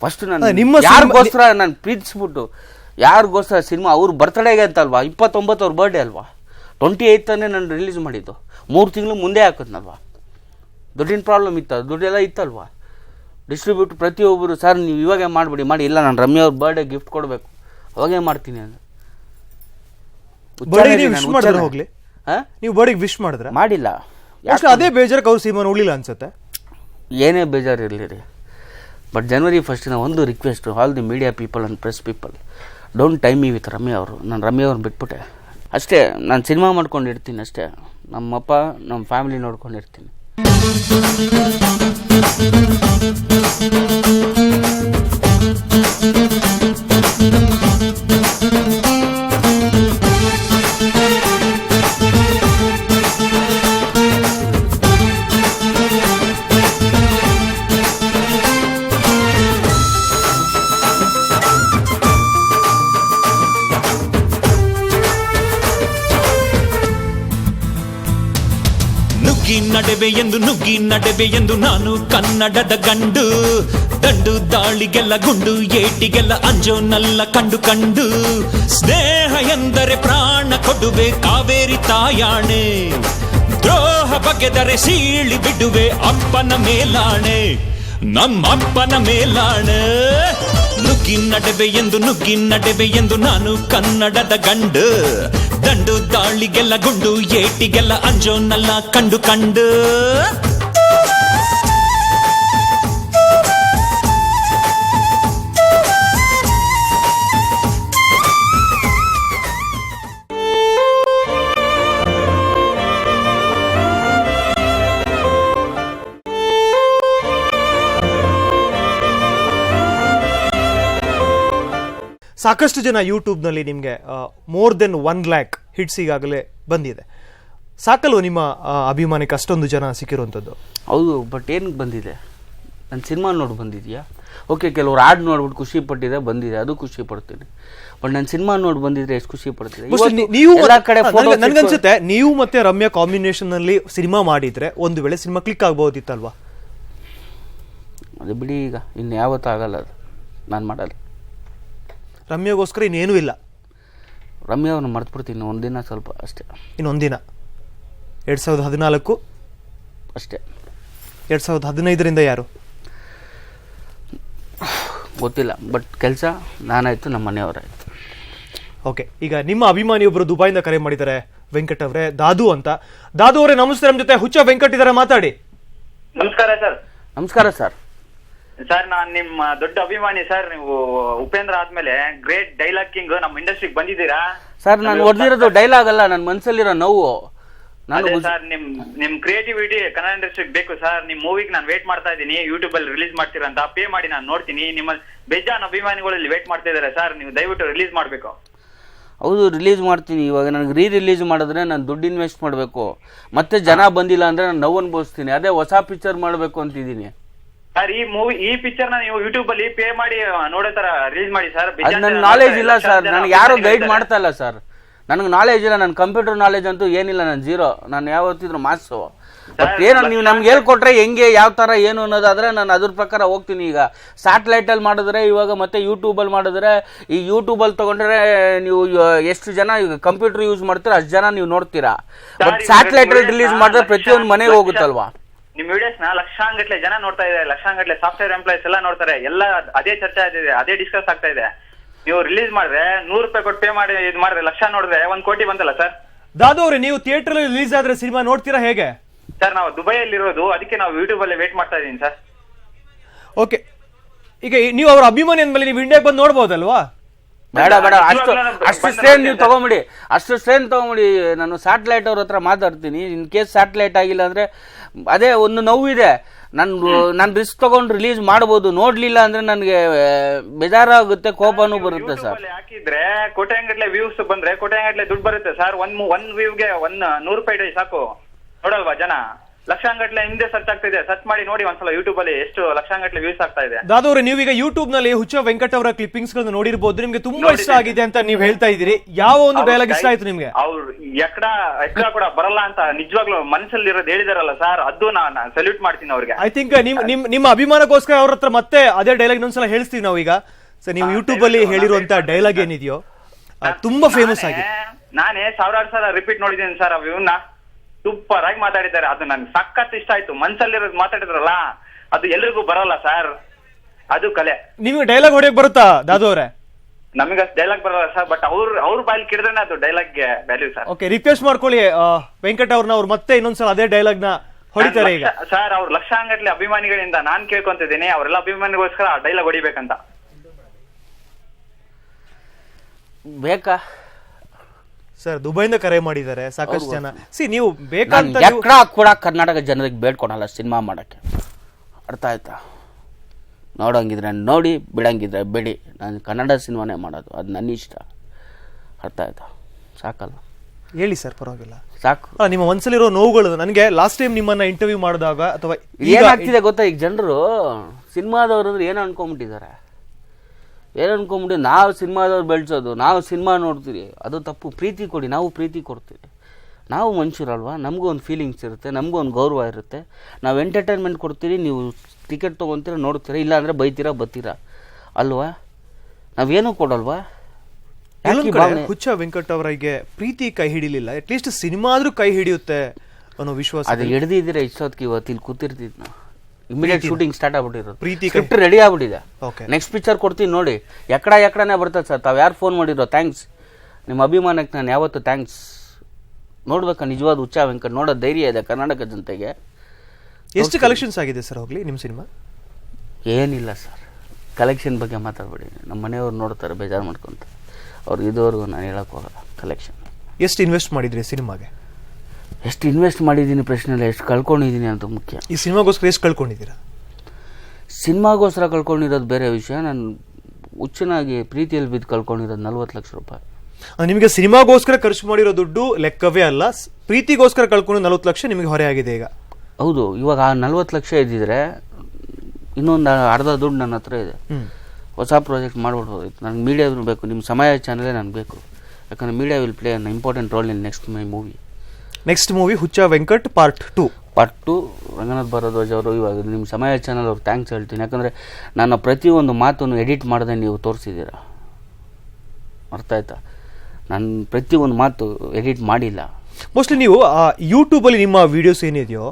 ಫಸ್ಟ್ ನಾನು ನಿಮ್ಮ ಯಾರಿಗೋಸ್ಕರ ನಾನು ಪ್ರೀತಿಸ್ಬಿಟ್ಟು ಯಾರಿಗೋಸ್ಕರ ಸಿನಿಮಾ ಅವ್ರ ಬರ್ತಡೇಗೆ ಅಂತಲ್ವಾ? ಇಪ್ಪತ್ತೊಂಬತ್ತು ಅವ್ರ ಬರ್ಡೇ ಅಲ್ವಾ? ಟ್ವೆಂಟಿ ಏಯ್ತನೇ ನಾನು ರಿಲೀಸ್ ಮಾಡಿದ್ದು. ಮೂರು ತಿಂಗಳು ಮುಂದೆ ಹಾಕಿದ್ನಲ್ವಾ? ದುಡ್ಡಿನ ಪ್ರಾಬ್ಲಮ್ ಇತ್ತು ದುಡ್ಡೆಲ್ಲ ಇತ್ತಲ್ವಾ? ಡಿಸ್ಟ್ರಿಬ್ಯೂಟ್ ಪ್ರತಿಯೊಬ್ಬರು ಸರ್ ನೀವು ಇವಾಗೆ ಮಾಡಿಬಿಡಿ ಮಾಡಿ. ಇಲ್ಲ ನಾನು ರಮ್ಯ ಅವ್ರ ಬರ್ಡೇ ಗಿಫ್ಟ್ ಕೊಡಬೇಕು. ಅವಾಗೇ ಮಾಡ್ತೀನಿ ಮಾಡಿದ್ರೆ ಹೋಗ್ಲಿ. ಆ ನೀವು ಬರ್ಡಿಗೆ ವಿಶ್ ಮಾಡಿದ್ರೆ. ಮಾಡಿಲ್ಲ. ಅದೇ ಬೇಜಾರಕ್ಕೆ ಅವ್ರು ಸಿನಿಮಾ ನೋಡಲಿಲ್ಲ ಅನ್ಸುತ್ತೆ. ಏನೇ ಬೇಜಾರು ಇರಲಿ ರೀ ಬಟ್ ಜನವರಿ ಫಸ್ಟಿನ ಒಂದು request all the media people and press people don't time me with Ramya ಅವರು. ನಾನು ರಮ್ಯ ಅವ್ರನ್ನ ಬಿಟ್ಬಿಟ್ಟೆ. ಅಷ್ಟೇ, ನಾನು ಸಿನಿಮಾ ಮಾಡ್ಕೊಂಡು ಇರ್ತೀನಿ ಅಷ್ಟೇ. ನಮ್ಮಪ್ಪ ನಮ್ಮ ಫ್ಯಾಮಿಲಿ ನೋಡ್ಕೊಂಡಿರ್ತೀನಿ ನುಗ್ಗಿ ಎಂದು ನಾನು ಕನ್ನಡದ ಗಂಡು. ದಂಡು ದಾಳಿಗೆಲ್ಲ ಗುಂಡು, ಏಟಿಗೆಲ್ಲ ಅಂಜೋನಲ್ಲ ಕಂಡು ಕಂಡು. ಸ್ನೇಹ ಎಂದರೆ ಪ್ರಾಣ ಕೊಡುವೆ, ಕಾವೇರಿ ತಾಯಾಣೆ. ದ್ರೋಹ ಬಗೆದರೆ ಸೀಳಿ ಬಿಡುವೆ, ಅಪ್ಪನ ಮೇಲಾಣೆ. ನಮ್ಮಪ್ಪನ ಮೇಲಾಣೆ. ನುಗ್ಗಿ ನಡೆವೆ ಎಂದು, ನುಗ್ಗಿ ನಡೆವೆ ಎಂದು ನಾನು ಕನ್ನಡದ ಗಂಡು. ದಂಡು ದಾಳಿಗೆಲ್ಲ ಗುಂಡು, ಏಟಿಗೆಲ್ಲ ಅಂಜೋನಲ್ಲ ಕಂಡು ಕಂಡು. ಸಾಕಷ್ಟು ಜನ ಯೂಟ್ಯೂಬ್ನಲ್ಲಿ ನಿಮಗೆ more than one lakh hits ಈಗಾಗಲೇ ಬಂದಿದೆ. ಸಾಕಲ್ವ ನಿಮ್ಮ ಅಭಿಮಾನಕ್ಕೆ ಅಷ್ಟೊಂದು ಜನ ಸಿಕ್ಕಿರುವಂಥದ್ದು? ಹೌದು ಬಟ್ ಏನಕ್ಕೆ ಬಂದಿದೆ? ನನ್ನ ಸಿನಿಮಾ ನೋಡಿ ಬಂದಿದೆಯಾ? ಓಕೆ ಕೆಲವ್ರು ಹಾಡು ನೋಡ್ಬಿಟ್ಟು ಖುಷಿ ಪಟ್ಟಿದೆ ಬಂದಿದೆ ಅದು ಖುಷಿ ಪಡ್ತೀನಿ. ಬಟ್ ನನ್ನ ಸಿನಿಮಾ ನೋಡಿ ಬಂದಿದ್ರೆ ಎಷ್ಟು ಖುಷಿ ಪಡ್ತಿದೆ Mostly ಇವತ್ತು ನೀ- ನೀವು ಕಡೆ ನನಗನ್ಸುತ್ತೆ ನೀವು ಮತ್ತೆ ರಮ್ಯಾ ಕಾಂಬಿನೇಷನ್ನಲ್ಲಿ ಸಿನಿಮಾ ಮಾಡಿದ್ರೆ ಒಂದು ವೇಳೆ ಸಿನಿಮಾ ಕ್ಲಿಕ್ ಆಗ್ಬೋದಿತ್ತಲ್ವಾ? ಅದು ಬಿಡಿ ಈಗ ಇನ್ನು ಯಾವತ್ತಾಗಲ್ಲ ಅದು. ನಾನು ಮಾಡಲ್ಲ. ರಮ್ಯಾಗೋಸ್ಕರ ಇನ್ನೇನೂ ಇಲ್ಲ. ರಮ್ಯ ಅವ್ರನ್ನ ಮರ್ತ್ಬಿಡ್ತೀನಿ ಒಂದಿನ ಸ್ವಲ್ಪ ಅಷ್ಟೇ. ಇನ್ನೊಂದಿನ. ಎರಡು ಸಾವಿರದ ಹದಿನಾಲ್ಕು? ಅಷ್ಟೇ. ಎರಡು ಸಾವಿರದ ಹದಿನೈದರಿಂದ ಯಾರು? ಗೊತ್ತಿಲ್ಲ ಬಟ್ ಕೆಲಸ ನಾನಾಯಿತು ನಮ್ಮ ಮನೆಯವರಾಯಿತು ಓಕೆ ಈಗ ನಿಮ್ಮ ಅಭಿಮಾನಿ ಒಬ್ಬರು ದುಬೈಯಿಂದ ಕರೆ ಮಾಡಿದ್ದಾರೆ ವೆಂಕಟ್ ಅವರೇ ದಾದು ಅಂತ. ದಾದು ಅವರೇ ನಮಸ್ತೆ ನಮ್ಮ ಜೊತೆ ಹುಚ್ಚ ವೆಂಕಟ್ ಇದ್ದಾರೆ ಮಾತಾಡಿ. ನಮಸ್ಕಾರ ಸರ್. ನಮಸ್ಕಾರ ಸರ್. ಸರ್ ನಾನ್ ನಿಮ್ಮ ದೊಡ್ಡ ಅಭಿಮಾನಿ ಸರ್ ನೀವು ಉಪೇಂದ್ರ ಆದ್ಮೇಲೆ ಗ್ರೇಟ್ ಡೈಲಾಗ್ ಕಿಂಗ್ ನಮ್ಮ ಇಂಡಸ್ಟ್ರಿಗೆ ಬಂದಿದ್ದೀರಾ? ಸರ್ ನಾನು ಹೊಡೆದಿರೋದು ಡೈಲಾಗ್ ಅಲ್ಲ ನನ್ನ ಮನಸ್ಸಲ್ಲಿರೋ ನೋವು. ನಾನು ಅದೇ ಸರ್ ನಿಮ್ ನಿಮ್ ಕ್ರಿಯೇಟಿವಿಟಿ ಕನ್ನಡ ಇಂಡಸ್ಟ್ರಿಗೆ ಬೇಕು ಸರ್ ನಿಮ್ ಮೂವಿಗೆ ನಾನು ವೇಟ್ ಮಾಡ್ತಾ ಇದ್ದೀನಿ. ಯೂಟ್ಯೂಬ್ ಅಲ್ಲಿ ರಿಲೀಸ್ ಮಾಡ್ತೀರಾ ಅಂತ. ಪೇ ಮಾಡಿ ನಾನು ನೋಡ್ತೀನಿ. ನಿಮ್ಮ ಬೇಜಾನ್ ಅಭಿಮಾನಿಗಳಲ್ಲಿ ವೇಟ್ ಮಾಡ್ತಾ ಇದ್ದಾರೆ ಸರ್ ನೀವು ದಯವಿಟ್ಟು ರಿಲೀಸ್ ಮಾಡ್ಬೇಕು. ಹೌದು ರಿಲೀಸ್ ಮಾಡ್ತೀನಿ. ಇವಾಗ ನನಗೆ ರೀ ರಿಲೀಸ್ ಮಾಡಿದ್ರೆ ನಾನು ದುಡ್ಡು ಇನ್ವೆಸ್ಟ್ ಮಾಡಬೇಕು. ಮತ್ತೆ ಜನ ಬಂದಿಲ್ಲ ಅಂದರೆ ನಾನು ನೋವು ಬೋಸ್ತೀನಿ ಅದೇ ಹೊಸ ಪಿಕ್ಚರ್ ಮಾಡಬೇಕು ಅಂತಿದ್ದೀನಿ. ಸರ್ ಈ ಮೂವಿ ಈ ಪಿಕ್ಚರ್ನ ನೀವು ಯೂಟ್ಯೂಬ್ ಅಲ್ಲಿ ಪೇ ಮಾಡಿ ನೋಡೋ ತರ ರಿಲೀಸ್ ಮಾಡಿ ಸರ್. ಅದು ನನ್ನ ನಾಲೆಜ್ ಇಲ್ಲ ಸರ್. ನನಗೆ ಯಾರು ಗೈಡ್ ಮಾಡ್ತಾ ಇಲ್ಲ ಸರ್. ನನಗೆ ನಾಲೆಜ್ ಇಲ್ಲ. ನನ್ನ ಕಂಪ್ಯೂಟರ್ ನಾಲೆಜ್ ಅಂತೂ ಏನಿಲ್ಲ. ನಾನು ಜೀರೋ ನಾನು ಯಾವತ್ತಿದ್ರು ಮಾಸು ಬಟ್ ಏನೋ ನೀವು ನಮ್ಗೆ ಹೇಳ್ಕೊಟ್ರೆ ಹೆಂಗೆ ಯಾವ ಥರ ಏನು ಅನ್ನೋದಾದ್ರೆ ನಾನು ಅದ್ರ ಪ್ರಕಾರ ಹೋಗ್ತೀನಿ ಈಗ. ಸ್ಯಾಟ್ಲೈಟಲ್ಲಿ ಮಾಡಿದ್ರೆ ಇವಾಗ ಮತ್ತೆ ಯೂಟ್ಯೂಬಲ್ಲಿ ಮಾಡಿದ್ರೆ ಈ ಯೂಟ್ಯೂಬಲ್ಲಿ ತೊಗೊಂಡ್ರೆ ನೀವು ಎಷ್ಟು ಜನ ಈಗ ಕಂಪ್ಯೂಟರ್ ಯೂಸ್ ಮಾಡ್ತೀರಾ ಅಷ್ಟು ಜನ ನೀವು ನೋಡ್ತೀರಾ. ಬಟ್ ಸ್ಯಾಟಲೈಟಲ್ಲಿ ರಿಲೀಸ್ ಮಾಡಿದ್ರೆ ಪ್ರತಿಯೊಂದು ಮನೆಗೆ ಹೋಗುತ್ತಲ್ವಾ? ನಿಮ್ ವಿಡಿಯೋಸ್ನ ಲಕ್ಷಾಂಗಟ್ಲೆ ಜನ ನೋಡ್ತಾ ಇದ್ದಾರೆ ಲಕ್ಷಾಂಗಟ್ಲೆ ಸಾಫ್ಟ್ವೇರ್ ಎಂಪ್ಲಾಯ್ಸ್ ಎಲ್ಲ ನೋಡ್ತಾರೆ ಎಲ್ಲ ಅದೇ ಚರ್ಚೆ ಆಗ್ತಿದೆ ಅದೇ ಡಿಸ್ಕಸ್ ಆಗ್ತಾ ಇದೆ. ನೀವು ರಿಲೀಸ್ ಮಾಡಿದ್ರೆ ನೂರು ರೂಪಾಯಿ ಕೊಟ್ಟು ಪೇ ಮಾಡಿ ಇದು ಮಾಡಿದ್ರೆ ಲಕ್ಷ ನೋಡಿದ್ರೆ ಒಂದ್ ಕೋಟಿ ಬಂತಲ್ಲ ಸರ್ ದಾದು ಅವ್ರೆ ನೀವು ಥಿಯೇಟರ್ ರಿಲೀಸ್ ಆದ್ರೆ ಸಿನಿಮಾ ನೋಡ್ತೀರಾ ಹೇಗೆ? ಸರ್ ನಾವು ದುಬೈಯಲ್ಲಿ ಇರೋದು ಅದಕ್ಕೆ ನಾವು ಯೂಟ್ಯೂಬ್ ಅಲ್ಲಿ ವೇಟ್ ಮಾಡ್ತಾ ಇದೀನಿ ಸರ್ ಓಕೆ ಈಗ ನೀವು ಅವರ ಅಭಿಮಾನಿ ಅಂದ್ಮೇಲೆ ನೀವು ಇಂಡಿಯಾಗೆ ಬಂದು ನೋಡ್ಬೋದಲ್ವಾ? ಬೇಡ ಬೇಡ ಅಷ್ಟು ಅಷ್ಟು ಸ್ಟ್ರೇನ್ ನೀವು ತಗೊಂಬಿಡಿ. ಅಷ್ಟು ಸ್ಟ್ರೇನ್ ತಗೊಂಬಿಡಿ. ನಾನು ಸ್ಯಾಟಲೈಟ್ ಅವ್ರ ಹತ್ರ ಮಾತಾಡ್ತೀನಿ. ಇನ್ ಕೇಸ್ ಸ್ಯಾಟಲೈಟ್ ಆಗಿಲ್ಲ ಅಂದ್ರೆ ಅದೇ ಒಂದು ನೋವಿದೆ ನಾನು ನಾನು ರಿಸ್ಕ್ ತಗೊಂಡು ರಿಲೀಸ್ ಮಾಡ್ಬೋದು. ನೋಡ್ಲಿಲ್ಲ ಅಂದ್ರೆ ನನಗೆ ಬೇಜಾರಾಗುತ್ತೆ ಕೋಪನೂ ಬರುತ್ತೆ ಸರ್. ಹಾಕಿದ್ರೆ ಕೋಟ್ಯಾಂಗಟ್ಲೆ ವ್ಯೂಸ್ ಬಂದ್ರೆ ಕೋಟ್ಯಾಂಗಟ್ಲೆ ದುಡ್ಡು ಬರುತ್ತೆ ಸರ್. ಒಂದ್ ಒನ್ ಒಂದ್ ವ್ಯೂಗೆ ಒಂದ್ ನೂರು ರೂಪಾಯಿ ಸಾಕು. ನೋಡಲ್ವಾ ಜನ? ಲಕ್ಷಾಂಗಟ್ಲೆ ಹಿಂದೆ ಸರ್ಚ್ ಆಗ್ತಿದೆ. ಸರ್ಚ್ ಮಾಡಿ ನೋಡಿ ಒಂದ್ಸಲ ಯೂಟ್ಯೂಬ್ ಅಲ್ಲಿ ಎಷ್ಟು ಲಕ್ಷಾಂಗಟ್ಲೆ ವ್ಯೂಸ್ ಆಗ್ತಾ ಇದೆ. ದಾದು ನೀವು ನೀವೀಗ ಯೂಟ್ಯೂಬ್ನಲ್ಲಿ ಹುಚ್ಚ ವೆಂಕಟ್ ಅವರ ಕ್ಲಿಪ್ಪಿಂಗ್ಸ್ ಗಳನ್ನ ನೋಡಿರ್ಬೋದು. ನಿಮ್ಗೆ ತುಂಬಾ ಇಷ್ಟ ಆಗಿದೆ ಅಂತ ನೀವು ಹೇಳ್ತಾ ಇದೀರಿ ಯಾವ ಒಂದು ಡೈಲಾಗ್ ಇಷ್ಟ ಆಯ್ತು ನಿಮ್ಗೆ? ಅವ್ರು ಎಕ್ಕಡ ಎಕ್ಕಡ ಕೂಡ ಬರಲ್ಲ ಅಂತ ನಿಜವಾಗ್ಲೂ ಮನಸ್ಸಲ್ಲಿ ಇರೋದು ಹೇಳಿದಾರಲ್ಲ ಸರ್ ಅದು ನಾನು ಸಲ್ಯೂಟ್ ಮಾಡ್ತೀನಿ ಅವ್ರಿಗೆ. ಐ ಥಿಂಕ್ ನಿಮ್ ನಿಮ್ ನಿಮ್ಮ ಅಭಿಮಾನಕ್ಕೋಸ್ಕರ ಅವ್ರ ಹತ್ರ ಮತ್ತೆ ಅದೇ ಡೈಲಾಗ್ ಇನ್ನೊಂದ್ಸಲ ಹೇಳ್ತೀವಿ ನಾವು ಈಗ ಸೊ ನೀವು ಯೂಟ್ಯೂಬ್ ಅಲ್ಲಿ ಹೇಳಿರುವಂತ ಡೈಲಾಗ್ ಏನಿದೆಯೋ ಅದು ತುಂಬಾ ಫೇಮಸ್ ಆಗಿದೆ. ನಾನೇ- ಸಾವಿರಾರು ಸಲ ರಿಪೀಟ್ ನೋಡಿದ್ದೀನಿ ಸರ್ ಅವ್ನ ಸೂಪರ್ ಆಗಿ ಮಾತಾಡಿದ್ದಾರೆ. ಅದು ನನ್ಗೆ ಸಖತ್ ಇಷ್ಟ ಆಯ್ತು. ಮನ್ಸಲ್ಲಿರೋದು ಮಾತಾಡಿದ್ರಲ್ಲ ಅದು ಎಲ್ರಿಗೂ ಬರಲ್ಲ ಸರ್. ಅದು ಕಲೆ. ನಿಮ್ಗೆ ಡೈಲಾಗ್ ಹೊಡೆಯಕ್ ಬರುತ್ತಾ ದಾದು ಅವರೇ? ನಮಗೆ ಅಷ್ಟು ಡೈಲಾಗ್ ಬರಲ್ಲ ಸರ್ ಬಟ್ ಅವ್ರ ಅವ್ರ ಬಾಯಲ್ಲಿ ಕಿಡಿದ್ರೆ ಅದು dialogue value sir. Okay request ಮಾಡ್ಕೊಳ್ಳಿ ವೆಂಕಟ ವೆಂಕಟ್ ಅವ್ರನ್ನ ಅವ್ರು ಮತ್ತೆ ಇನ್ನೊಂದ್ಸಲ ಅದೇ ಡೈಲಾಗ್ನ ಹೊಡಿತಾರೆ ಈಗ. ಸರ್ ಅವ್ರ ಲಕ್ಷಾಂಗಟ್ಲೆ ಅಭಿಮಾನಿಗಳಿಂದ ನಾನ್ ಕೇಳ್ಕೊಂತಿದ್ದೀನಿ. ಅವರೆಲ್ಲ ಅಭಿಮಾನಿಗೋಸ್ಕರ ಆ ಡೈಲಾಗ್ ಹೊಡಿಬೇಕಂತ. ಬೇಕಾ? ಸರ್ ದುಬೈಯಿಂದ ಕರೆ ಮಾಡಿದ್ದಾರೆ ಸಾಕಷ್ಟು ಜನ. ಸಿ ನೀವು ಬೇಕಂತ ಎಕ್ಕಡ ಕೂಡ ಕರ್ನಾಟಕ ಜನರಿಗೆ ಬೇಡ್ಕೊಳಲ್ಲ ಸಿನಿಮಾ ಮಾಡೋಕ್ಕೆ. ಅರ್ಥ ಆಯ್ತಾ? ನೋಡೋಂಗಿದ್ರೆ ನೋಡಿ ಬಿಡಂಗಿದ್ರೆ ಬಿಡಿ. ನಾನು ಕನ್ನಡ ಸಿನಿಮಾನೇ ಮಾಡೋದು ಅದು ನನ್ನ ಇಷ್ಟ. ಅರ್ಥ ಆಯ್ತಾ? ಸಾಕಲ್ಲ. ಹೇಳಿ ಸರ್ ಪರವಾಗಿಲ್ಲ. ಸಾಕು. ನಿಮ್ಮ ಮನಸ್ಸಲ್ಲಿರೋ ನೋವುಗಳು ನನಗೆ ಲಾಸ್ಟ್ ಟೈಮ್ ನಿಮ್ಮನ್ನ ಇಂಟರ್ವ್ಯೂ ಮಾಡಿದಾಗ ಅಥವಾ ಏನಾಗ್ತಿದೆ ಗೊತ್ತಾ ಈಗ ಜನರು ಸಿನಿಮಾದವರು ಅಂದ್ರೆ ಏನು ಅನ್ಕೊಂಬಿಟ್ಟಿದ್ದಾರೆ ಏನು ಅನ್ಕೊಂಬಿಡಿ ನಾವು ಸಿನಿಮಾದವ್ರು ಬೆಳೆಸೋದು ನಾವು ಸಿನಿಮಾ ನೋಡ್ತೀವಿ ಅದು ತಪ್ಪು. ಪ್ರೀತಿ ಕೊಡಿ ನಾವು ಪ್ರೀತಿ ಕೊಡ್ತೀವಿ. ನಾವು ಮನುಷ್ಯರಲ್ವಾ? ನಮಗೂ ಒಂದು ಫೀಲಿಂಗ್ಸ್ ಇರುತ್ತೆ ನಮಗೂ ಒಂದು ಗೌರವ ಇರುತ್ತೆ. ನಾವು ಎಂಟರ್ಟೈನ್ಮೆಂಟ್ ಕೊಡ್ತೀರಿ ನೀವು ಟಿಕೆಟ್ ತೊಗೊತೀರ ನೋಡ್ತೀರಾ ಇಲ್ಲಾಂದರೆ ಬೈತೀರಾ ಬತ್ತೀರಾ. ಅಲ್ವಾ? ನಾವೇನೂ ಕೊಡಲ್ವಾ? ಹುಚ್ಚ ವೆಂಕಟ್ ಅವರಿಗೆ ಪ್ರೀತಿ ಕೈ ಹಿಡಿಲಿಲ್ಲ. ಅಟ್ಲೀಸ್ಟ್ ಸಿನಿಮಾ ಆದರೂ ಕೈ ಹಿಡಿಯುತ್ತೆ ಅನ್ನೋ ವಿಶ್ವಾಸ ಅದು ಹಿಡಿದಿದ್ದೀರಾ ಇಷ್ಟೊತ್ತಿಗೆ ಇವತ್ತು ಇಲ್ಲಿ ಕೂತಿರ್ತಿದ್ ನಾವು ಇಮಿಡಿಯೇಟ್ ಶೂಟಿಂಗ್ ಸ್ಟಾರ್ಟ್ ಆಗ್ಬಿಟ್ಟಿರೋದು. ಪ್ರೀತಿ ಸ್ಕ್ರಿಪ್ಟ್ ರೆಡಿ ಆಗ್ಬಿಟ್ಟಿದೆ. ಓಕೆ ನೆಕ್ಸ್ಟ್ ಪಿಕ್ಚರ್ ಕೊಡ್ತೀನಿ ನೋಡಿ. ಎಕ್ಕಡ ಎಕ್ಕಡನೇ ಬರ್ತದೆ ಸರ್. ತಾವು ಯಾರು ಫೋನ್ ಮಾಡಿರೋ ಥ್ಯಾಂಕ್ಸ್ ನಿಮ್ಮ ಅಭಿಮಾನಕ್ಕೆ ನಾನು ಯಾವತ್ತು ಥ್ಯಾಂಕ್ಸ್ ನೋಡ್ಬೇಕು ನಿಜವಾದ ಉಚ್ಚ ವೆಂಕಟ್. ನೋಡೋ ಧೈರ್ಯ ಇದೆ ಕರ್ನಾಟಕ ಜನತೆಗೆ. ಎಷ್ಟು ಕಲೆಕ್ಷನ್ಸ್ ಆಗಿದೆ ಸರ್ ಹೋಗ್ಲಿ ನಿಮ್ಮ ಸಿನಿಮಾ ಏನಿಲ್ಲ ಸರ್. ಕಲೆಕ್ಷನ್ ಬಗ್ಗೆ ಮಾತಾಡ್ಬೇಡಿ. ನಮ್ಮ ಮನೆಯವ್ರು ನೋಡ್ತಾರೆ ಬೇಜಾರು ಮಾಡ್ಕೊಂತ. ಅವ್ರಿಗೆ ಇದುವರೆಗೂ ನಾನು ಹೇಳಕ್ ಹೋಗಲ್ಲ. ಕಲೆಕ್ಷನ್ ಎಷ್ಟು ಇನ್ವೆಸ್ಟ್ ಮಾಡಿದ್ರಿ ಸಿನಿಮಾಗೆ? ಎಷ್ಟು ಇನ್ವೆಸ್ಟ್ ಮಾಡಿದ್ದೀನಿ ಪ್ರಶ್ನೆಲ್ಲ ಎಷ್ಟು ಕಳ್ಕೊಂಡಿದ್ದೀನಿ ಅಂತ ಮುಖ್ಯ. ಈ ಸಿನಿಮಾಗೋಸ್ಕರ ಎಷ್ಟು ಕಳ್ಕೊಂಡಿದ್ದೀರಾ? ಸಿನಿಮಾಗೋಸ್ಕರ ಕಳ್ಕೊಂಡಿರೋದು ಬೇರೆ ವಿಷಯ. ನಾನು ಹುಚ್ಚನಾಗಿ ಪ್ರೀತಿಯಲ್ಲಿ ಬಿದ್ದು ಕಳ್ಕೊಂಡಿರೋದು ನಲ್ವತ್ತು ಲಕ್ಷ ರೂಪಾಯಿ. ನಿಮಗೆ ಸಿನಿಮಾಗೋಸ್ಕರ ಖರ್ಚು ಮಾಡಿರೋ ದುಡ್ಡು ಲೆಕ್ಕವೇ ಅಲ್ಲ ಪ್ರೀತಿಗೋಸ್ಕರ ಕಳ್ಕೊಂಡು ನಲ್ವತ್ತು ಲಕ್ಷ ನಿಮಗೆ ಹೊರೆ ಆಗಿದೆ ಈಗ. ಹೌದು ಇವಾಗ ಆ ನಲ್ವತ್ತು ಲಕ್ಷ ಇದ್ದಿದ್ರೆ ಇನ್ನೊಂದು ಅರ್ಧ ದುಡ್ಡು ನನ್ನ ಹತ್ರ ಇದೆ. ಹೊಸ ಪ್ರಾಜೆಕ್ಟ್ ಮಾಡ್ಬಿಡ್ಬೋದಿತ್ತು. ನನಗೆ ಮೀಡಿಯಾ ಬೇಕು ನಿಮ್ಮ ಸಮಯ ಚಾನಲೇ ನನಗೆ ಬೇಕು. ಯಾಕಂದರೆ media will play an important role in next my movie next movie Huccha Venkat part two part two Ranganath Bharadwaj ಅವರು ಇವಾಗ ನಿಮ್ಮ ಸಮಯ ಚಾನಲ್ ಅವ್ರಿಗೆ ಥ್ಯಾಂಕ್ಸ್ ಹೇಳ್ತೀನಿ. ಯಾಕಂದರೆ ನನ್ನ ಪ್ರತಿಯೊಂದು ಮಾತನ್ನು ಎಡಿಟ್ ಮಾಡದೆ ನೀವು ತೋರಿಸಿದ್ದೀರ? ಅರ್ಥ ಆಯ್ತಾ? ನಾನು ಪ್ರತಿಯೊಂದು ಮಾತು ಎಡಿಟ್ ಮಾಡಿಲ್ಲ. ಮೋಸ್ಟ್ಲಿ ನೀವು ಆ ಯೂಟ್ಯೂಬಲ್ಲಿ ನಿಮ್ಮ ವಿಡಿಯೋಸ್ ಏನಿದೆಯೋ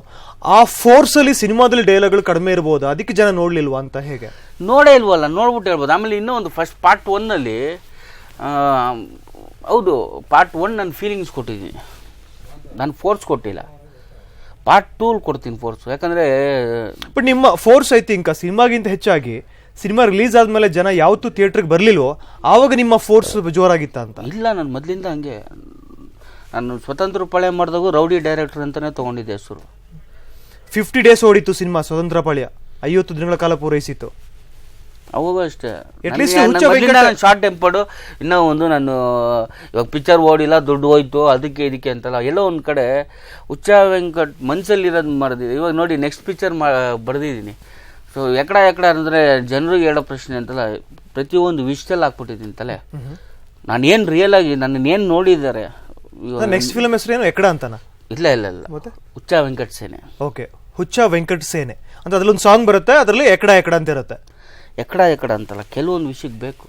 ಆ ಫೋರ್ಸಲ್ಲಿ ಸಿನಿಮಾದಲ್ಲಿ ಡೈಲಾಗ್ಗಳು ಕಡಿಮೆ ಇರ್ಬೋದು ಅದಕ್ಕೆ ಜನ ನೋಡಲಿಲ್ವ ಅಂತ ಹೇಗೆ? ನೋಡೇ ಇಲ್ವಲ್ಲ ನೋಡ್ಬಿಟ್ಟು ಹೇಳ್ಬೋದು. ಆಮೇಲೆ ಇನ್ನೂ ಒಂದು ಫಸ್ಟ್ ಪಾರ್ಟ್ ಒನ್ನಲ್ಲಿ ಹೌದು ಪಾರ್ಟ್ ಒನ್ ನನ್ನ ಫೀಲಿಂಗ್ಸ್ ಕೊಟ್ಟಿದ್ದೀನಿ. ನಾನು ಫೋರ್ಸ್ ಕೊಟ್ಟಿಲ್ಲ. ಪಾರ್ಟ್ ಟೂಲ್ ಕೊಡ್ತೀನಿ ಫೋರ್ಸ್ ಯಾಕಂದರೆ ಬಟ್ ನಿಮ್ಮ ಫೋರ್ಸ್ ಐತಿ ಥಿಂಕ್ ಸಿನಿಮಾಗಿಂತ ಹೆಚ್ಚಾಗಿ ಸಿನಿಮಾ ರಿಲೀಸ್ ಆದ್ಮೇಲೆ ಜನ ಯಾವತ್ತೂ ಥಿಯೇಟ್ರಿಗೆ ಬರಲಿಲ್ವೋ ಆವಾಗ ನಿಮ್ಮ ಫೋರ್ಸ್ ಜೋರಾಗಿತ್ತ ಅಂತ? ಇಲ್ಲ ನಾನು ಮೊದಲಿಂದ ಹಂಗೆ. ನಾನು ಸ್ವತಂತ್ರ ಪಳೆ ಮಾಡಿದಾಗೂ ರೌಡಿ ಡೈರೆಕ್ಟರ್ ಅಂತಲೇ ತೊಗೊಂಡಿದ್ದೆ ಹೆಸರು. ಫಿಫ್ಟಿ ಡೇಸ್ ಓಡಿತ್ತು ಸಿನಿಮಾ ಸ್ವತಂತ್ರ ಪಾಳ್ಯ. ಐವತ್ತು ದಿನಗಳ ಕಾಲ ಪೂರೈಸಿತ್ತು. ಅವಾಗೂ ಅಷ್ಟೇ. At least Huccha short tempered ಇನ್ನೂ ಒಂದು ನಾನು ಇವಾಗ ಪಿಕ್ಚರ್ ಓಡಿಲ್ಲ ದುಡ್ಡು ಹೋಯ್ತು ಅದಕ್ಕೆ ಇದಕ್ಕೆ ಅಂತಲ್ಲ. ಎಲ್ಲೋ ಒಂದು ಕಡೆ ಹುಚ್ಚ ವೆಂಕಟ್ ಮನಸ್ಸಲ್ಲಿರೋದು ಮರೆದಿದೆ. ಇವಾಗ ನೋಡಿ ನೆಕ್ಸ್ಟ್ ಪಿಕ್ಚರ್ ಮಾ ಬರೆದಿದ್ದೀನಿ. ಸೊ ಎಕಡ ಎಕಡ ಅಂದರೆ ಜನರಿಗೆ ಹೇಳೋ ಪ್ರಶ್ನೆ ಅಂತಲ್ಲ ಪ್ರತಿಯೊಂದು ವಿಷಯದಲ್ಲಿ ಹಾಕ್ಬಿಟ್ಟಿದ್ದೀನಿ ತಲೆ. ನಾನು ಏನು ರಿಯಲ್ ಆಗಿ ನನ್ನ ಏನು ನೋಡಿದ್ದಾರೆ? ಇವಾಗ- ನೆಕ್ಸ್ಟ್ ಹೆಸರು ಏನು ಎಕಡ ಅಂತನ? ಇಲ್ಲ ಇಲ್ಲ ಇಲ್ಲ. ಮತ್ತೆ? ಹುಚ್ಚ ವೆಂಕಟ್ ಸೇನೆ. ಓಕೆ. ಹುಚ್ಚ ವೆಂಕಟ ಸೇನೆ. ಅಂತ ಅದ್ರಲ್ಲೊಂದು ಸಾಂಗ್ ಬರುತ್ತೆ ಅದರಲ್ಲಿ ಎಕಡ ಎಕಡ ಅಂತ ಇರುತ್ತೆ. ಎಕಡ ಎಕ್ಕಡ ಅಂತಲ್ಲ ಕೆಲವೊಂದು ವಿಷಯಕ್ಕೆ ಬೇಕು.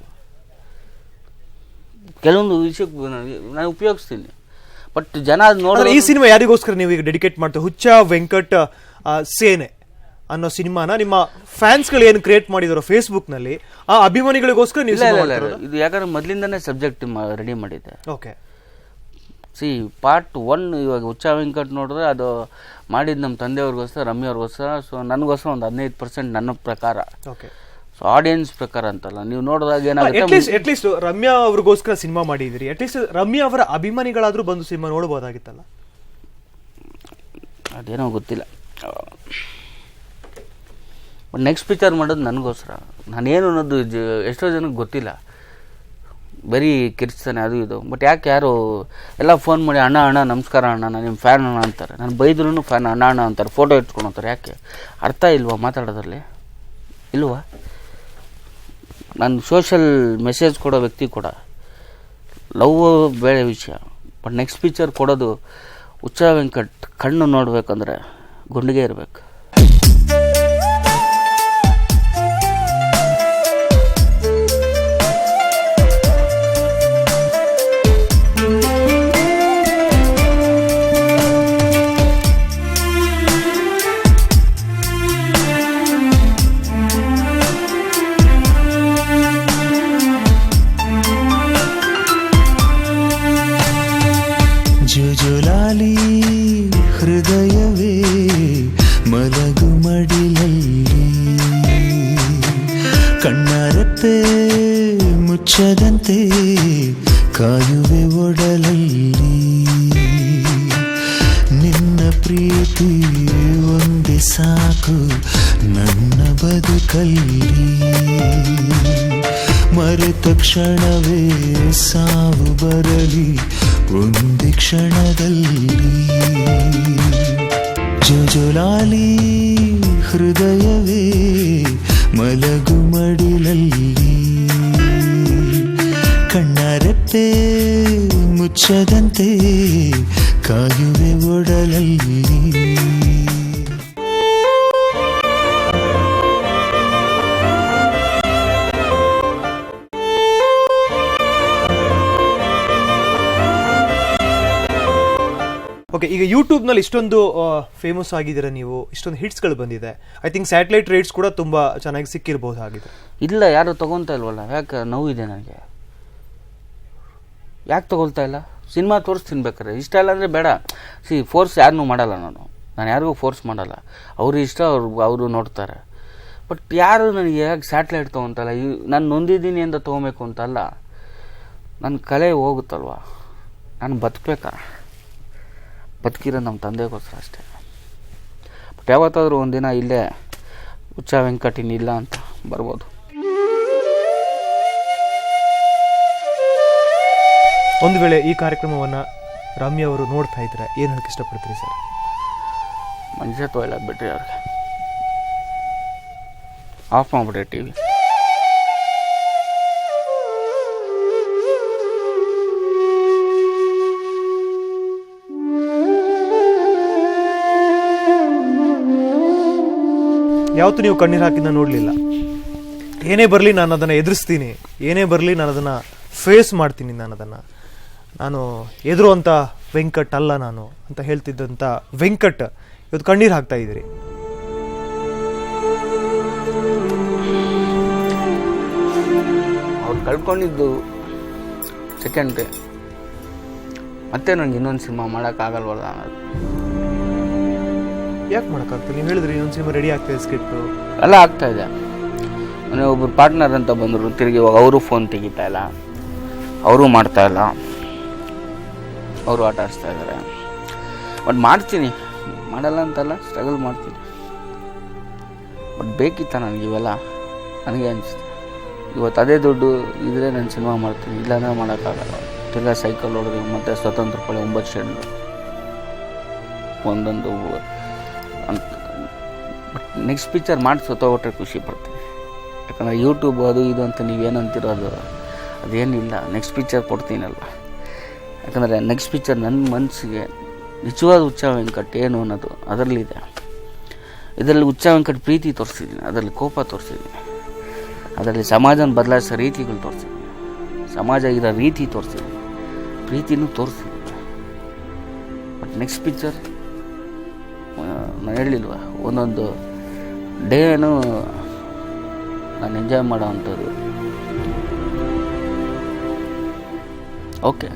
ಕೆಲವೊಂದು ವಿಷಯಕ್ಕೆ ನಾನು- ನಾನು ಉಪಯೋಗಿಸ್ತೀನಿ. ಬಟ್ ಜನ ನೋಡಿದ್ರೆ ಈ ಸಿನಿಮಾ ಯಾರಿಗೋಸ್ಕರ ನೀವು ಈಗ ಡೆಡಿಕೇಟ್ ಮಾಡ್ತೀವಿ ಹುಚ್ಚ ವೆಂಕಟ್ ಸೇನೆ ಅನ್ನೋ ಸಿನಿಮಾನ ನಿಮ್ಮ ಫ್ಯಾನ್ಸ್ಗಳು ಏನು ಕ್ರಿಯೇಟ್ ಮಾಡಿದಾರೋ ಫೇಸ್ಬುಕ್ನಲ್ಲಿ ಆ ಅಭಿಮಾನಿಗಳಿಗೋಸ್ಕರ ನೀವು ಇದು ಯಾಕಂದ್ರೆ ಮೊದಲಿಂದನೇ ಸಬ್ಜೆಕ್ಟ್ ರೆಡಿ ಮಾಡಿದ್ದೆ. ಓಕೆ ಸಿ ಪಾರ್ಟ್ ಒನ್ ಇವಾಗ ಹುಚ್ಚ ವೆಂಕಟ್ ನೋಡಿದ್ರೆ ಅದು ಮಾಡಿದ್ದು ನಮ್ಮ ತಂದೆಯವ್ರಿಗೋಸ್ಕರ ರಮ್ಯವ್ರಿಗೋಸ್ಕರ. ಸೊ ನನಗೋಸ್ಕರ ಒಂದು ಹದಿನೈದು ಪರ್ಸೆಂಟ್ ನನ್ನ ಪ್ರಕಾರ. ಓಕೆ ಸೊ ಆಡಿಯನ್ಸ್ ಪ್ರಕಾರ ಅಂತಲ್ಲ ನೀವು ನೋಡಿದಾಗ ಏನಾಗುತ್ತೆ ಅಟ್ಲೀಸ್ಟ್ ರಮ್ಯಾ ಅವ್ರಿಗೋಸ್ಕರ ಸಿನಿಮಾ ಮಾಡಿದಿರಿ. ಅಟ್ಲೀಸ್ಟ್ ರಮ್ಯಾ ಅವರ ಅಭಿಮಾನಿಗಳಾದ್ರೂ ಬಂದು ಸಿನಿಮಾ ನೋಡಬಹುದಾಗಿತ್ತಲ್ಲ ಅದೇನೋ ಗೊತ್ತಿಲ್ಲ. ಬಟ್ ನೆಕ್ಸ್ಟ್ ಪಿಕ್ಚರ್ ಮಾಡೋದು ನನಗೋಸ್ಕರ. ನಾನೇನು ಅನ್ನೋದು ಜ ಎಷ್ಟೋ ಜನಕ್ಕೆ ಗೊತ್ತಿಲ್ಲ. ಬರೀ ಕಿರ್ಚ್ತಾನೆ ಅದು ಇದು. ಬಟ್ ಯಾಕೆ ಯಾರು ಎಲ್ಲ ಫೋನ್ ಮಾಡಿ ಅಣ್ಣ ಅಣ್ಣ ನಮಸ್ಕಾರ ಅಣ್ಣ ನಾನು ನಿಮ್ಮ ಫ್ಯಾನ್ ಅಣ್ಣ ಅಂತಾರೆ. ನಾನು ಬೈದ್ರೂ ಫ್ಯಾನ್ ಅಣ್ಣ ಅಣ್ಣ ಅಂತಾರೆ. ಫೋಟೋ ಇಟ್ಕೊಳತ್ತಾರೆ ಯಾಕೆ? ಅರ್ಥ ಇಲ್ವಾ ಮಾತಾಡೋದ್ರಲ್ಲಿ? ಇಲ್ವಾ? ನಾನು ಸೋಷಲ್ ಮೆಸೇಜ್ ಕೊಡೋ ವ್ಯಕ್ತಿ ಕೂಡ ಲವ್ ಬೇರೆ ವಿಷಯ. ಬಟ್ ನೆಕ್ಸ್ಟ್ ಪಿಕ್ಚರ್ ಕೊಡೋದು ಹುಚ್ಚ ವೆಂಕಟ್ ಕಣ್ಣು ನೋಡಬೇಕಂದ್ರೆ ಗುಂಡಿಗೆ ಇರಬೇಕು. ಮರೆತ ಕ್ಷಣವೇ ಸಾವು ಬರಲಿ ಒಂದು ಕ್ಷಣದಲ್ಲಿ. ಜೊಜೊಲಾಲಿ ಹೃದಯವೇ ಮಲಗು ಮಡಿಲಲ್ಲಿ. ಕಣ್ಣರೆಪ್ಪೆ ಮುಚ್ಚದಂತೆ ಕಾಯುವೆ ಒಡಲಲ್ಲಿ. ಈಗ ಯೂಟ್ಯೂಬ್ನಲ್ಲಿ ಇಷ್ಟೊಂದು ಫೇಮಸ್ ಆಗಿದ್ದೀರಾ ನೀವು? ಇಷ್ಟೊಂದು ಹಿಟ್ಸ್ಗಳು ಬಂದಿದೆ. ಐ ಥಿಂಕ್ ಸ್ಯಾಟಲೈಟ್ ರೇಟ್ಸ್ ಕೂಡ ತುಂಬಾ ಚೆನ್ನಾಗಿ ಸಿಕ್ಕಿರಬಹುದಾಗಿದೆ ಇಲ್ಲ, ಯಾರು ತಗೊಂತ ಇಲ್ವಲ್ಲ? ಯಾಕೆ ನೋವಿದೆ ನನಗೆ? ಯಾಕೆ ತಗೊಳ್ತಾ ಇಲ್ಲ? ಸಿನಿಮಾ ತೋರಿಸ್ತೀನಿ ತಿನ್ಬೇಕಾರೆ ಇಷ್ಟ ಇಲ್ಲ ಅಂದರೆ ಬೇಡ. ಸಿ ಫೋರ್ಸ್ ಯಾರನ್ನೂ ಮಾಡಲ್ಲ ನಾನು. ನಾನು ಯಾರಿಗೂ ಫೋರ್ಸ್ ಮಾಡಲ್ಲ. ಅವರು ಇಷ್ಟ, ಅವ್ರು, ಅವರು ನೋಡ್ತಾರೆ. ಬಟ್ ಯಾರು ನನಗೆ ಯಾಕೆ ಸ್ಯಾಟ್ಲೈಟ್ ತೊಗೊತಲ್ಲ ನಾನು ನೊಂದಿದ್ದೀನಿ ಅಂತ ತೊಗೊಬೇಕು ಅಂತಲ್ಲ ನನ್ನ ಕಲೆ ಹೋಗುತ್ತಲ್ವ? ನಾನು ಬದುಕಬೇಕಾ? ಬದುಕಿರೋ ನಮ್ಮ ತಂದೆಗೋಸ್ಕರ ಅಷ್ಟೇ. ಬಟ್ ಯಾವತ್ತಾದರೂ ಒಂದಿನ ಇಲ್ಲೇ ಹುಚ್ಚ ವೆಂಕಟಿನ ಇಲ್ಲ ಅಂತ ಬರ್ಬೋದು. ಒಂದು ವೇಳೆ ಈ ಕಾರ್ಯಕ್ರಮವನ್ನು ರಮ್ಯ ಅವರು ನೋಡ್ತಾ ಇದ್ರೆ ಏನು ಹೇಳಕ್ಕೆ ಇಷ್ಟಪಡ್ತೀರಿ ಸರ್? ಮನುಷ್ಯತ್ವ ಇಲ್ಲ ಬಿಟ್ರಿ ಅವ್ರಿಗೆ. ಆಫ್ ಮಾಡಿಬಿಟ್ರೆ ಟಿ ವಿ ಯಾವತ್ತೂ ನೀವು ಕಣ್ಣೀರು ಹಾಕಿದ ನೋಡಲಿಲ್ಲ. ಏನೇ ಬರಲಿ ನಾನು ಅದನ್ನು ಎದುರಿಸ್ತೀನಿ. ಏನೇ ಬರಲಿ ನಾನು ಅದನ್ನು ಫೇಸ್ ಮಾಡ್ತೀನಿ ನಾನು ಅದನ್ನು. ನಾನು ಎದುರು ಅಂತ ವೆಂಕಟ್ ಅಲ್ಲ ನಾನು ಅಂತ ಹೇಳ್ತಿದ್ದಂಥ ವೆಂಕಟ್, ಇವತ್ತು ಕಣ್ಣೀರು ಹಾಕ್ತಾ ಇದ್ರಿ ಅವ್ರು ಕಳ್ಕೊಂಡಿದ್ದು ಸೆಕೆಂಡ್ ಮತ್ತೆ ನನಗೆ ಇನ್ನೊಂದು ಸಿನಿಮಾ ಮಾಡೋಕ್ಕಾಗಲ್ವಲ್ಲ ಅನ್ನೋದು. ಯಾಕೆ ಮಾಡೋಕ್ಕಾಗ್ತದೆ ನೀವು ಹೇಳಿದ್ರಿ ಒಂದು ಸಿನಿಮಾ ರೆಡಿ ಆಗ್ತದೆ ಸ್ಕ್ರಿಪ್ಟು ಎಲ್ಲ ಆಗ್ತಾ ಇದೆ. ಅಂದರೆ ಒಬ್ಬರು ಪಾರ್ಟ್ನರ್ ಅಂತ ಬಂದರು, ತಿರುಗಿ ಇವಾಗ ಅವರು ಫೋನ್ ತೆಗಿತಾ ಇಲ್ಲ. ಅವರು ಮಾಡ್ತಾ ಇಲ್ಲ. ಅವರು ಆಟ ಆಡಿಸ್ತಾ ಇದ್ದಾರೆ ಬಟ್ ಮಾಡ್ತೀನಿ. ಮಾಡಲ್ಲ ಅಂತಲ್ಲ ಸ್ಟ್ರಗಲ್ ಮಾಡ್ತೀನಿ. ಬಟ್ ಬೇಕಿತ್ತ ನನಗೆ ಇವೆಲ್ಲ? ನನಗೆ ಅನಿಸ್ತು ಇವತ್ತು ಅದೇ ದುಡ್ಡು ಇದ್ರೆ ನಾನು ಸಿನಿಮಾ ಮಾಡ್ತೀನಿ. ಇಲ್ಲಾಂದ್ರೆ ಮಾಡೋಕ್ಕಾಗಲ್ಲ. ತಿರ್ಗಾ ಸೈಕಲ್ ಹೊಡೆದು ಮತ್ತು ಸ್ವತಂತ್ರ ಪಡೆ ಒಂಬತ್ತು ಶೆಡ್ಡು ಒಂದೊಂದು ಅಂತ. ನೆಕ್ಸ್ಟ್ ಪಿಕ್ಚರ್ ಮಾಡಿ ಸತ್ತೋಗ್ಬಿಟ್ರೆ ಖುಷಿ ಪಡ್ತೀವಿ ಯಾಕಂದರೆ ಯೂಟ್ಯೂಬ್ ಅದು ಇದು ಅಂತ ನೀವೇನಂತಿರೋದು ಅದೇನಿಲ್ಲ. ನೆಕ್ಸ್ಟ್ ಪಿಕ್ಚರ್ ಕೊಡ್ತೀನಲ್ಲ. ಯಾಕಂದರೆ ನೆಕ್ಸ್ಟ್ ಪಿಕ್ಚರ್ ನನ್ನ ಮನಸ್ಸಿಗೆ ನಿಜವಾದ ಹುಚ್ಚ ವೆಂಕಟ್ ಏನು ಅನ್ನೋದು ಅದರಲ್ಲಿದೆ. ಇದರಲ್ಲಿ ಹುಚ್ಚ ವೆಂಕಟ್ ಪ್ರೀತಿ ತೋರಿಸಿದ್ದೀನಿ. ಅದರಲ್ಲಿ ಕೋಪ ತೋರಿಸಿದ್ದೀನಿ. ಅದರಲ್ಲಿ ಸಮಾಜನ ಬದಲಾಯಿಸೋ ರೀತಿಗಳು ತೋರಿಸಿದ್ದೀನಿ. ಸಮಾಜ ಇರೋ ರೀತಿ ತೋರಿಸಿದ್ದೀನಿ. ಪ್ರೀತಿನೂ ತೋರಿಸಿದ್ದೀನಿ. ಬಟ್ ನೆಕ್ಸ್ಟ್ ಪಿಕ್ಚರ್ ಹೇಳಿಲ್ವ? ಒಂದೊಂದು ಡೇನು ನಾನು ಎಂಜಾಯ್ ಮಾಡೋ ಅಂಥದ್ದು. ಓಕೆ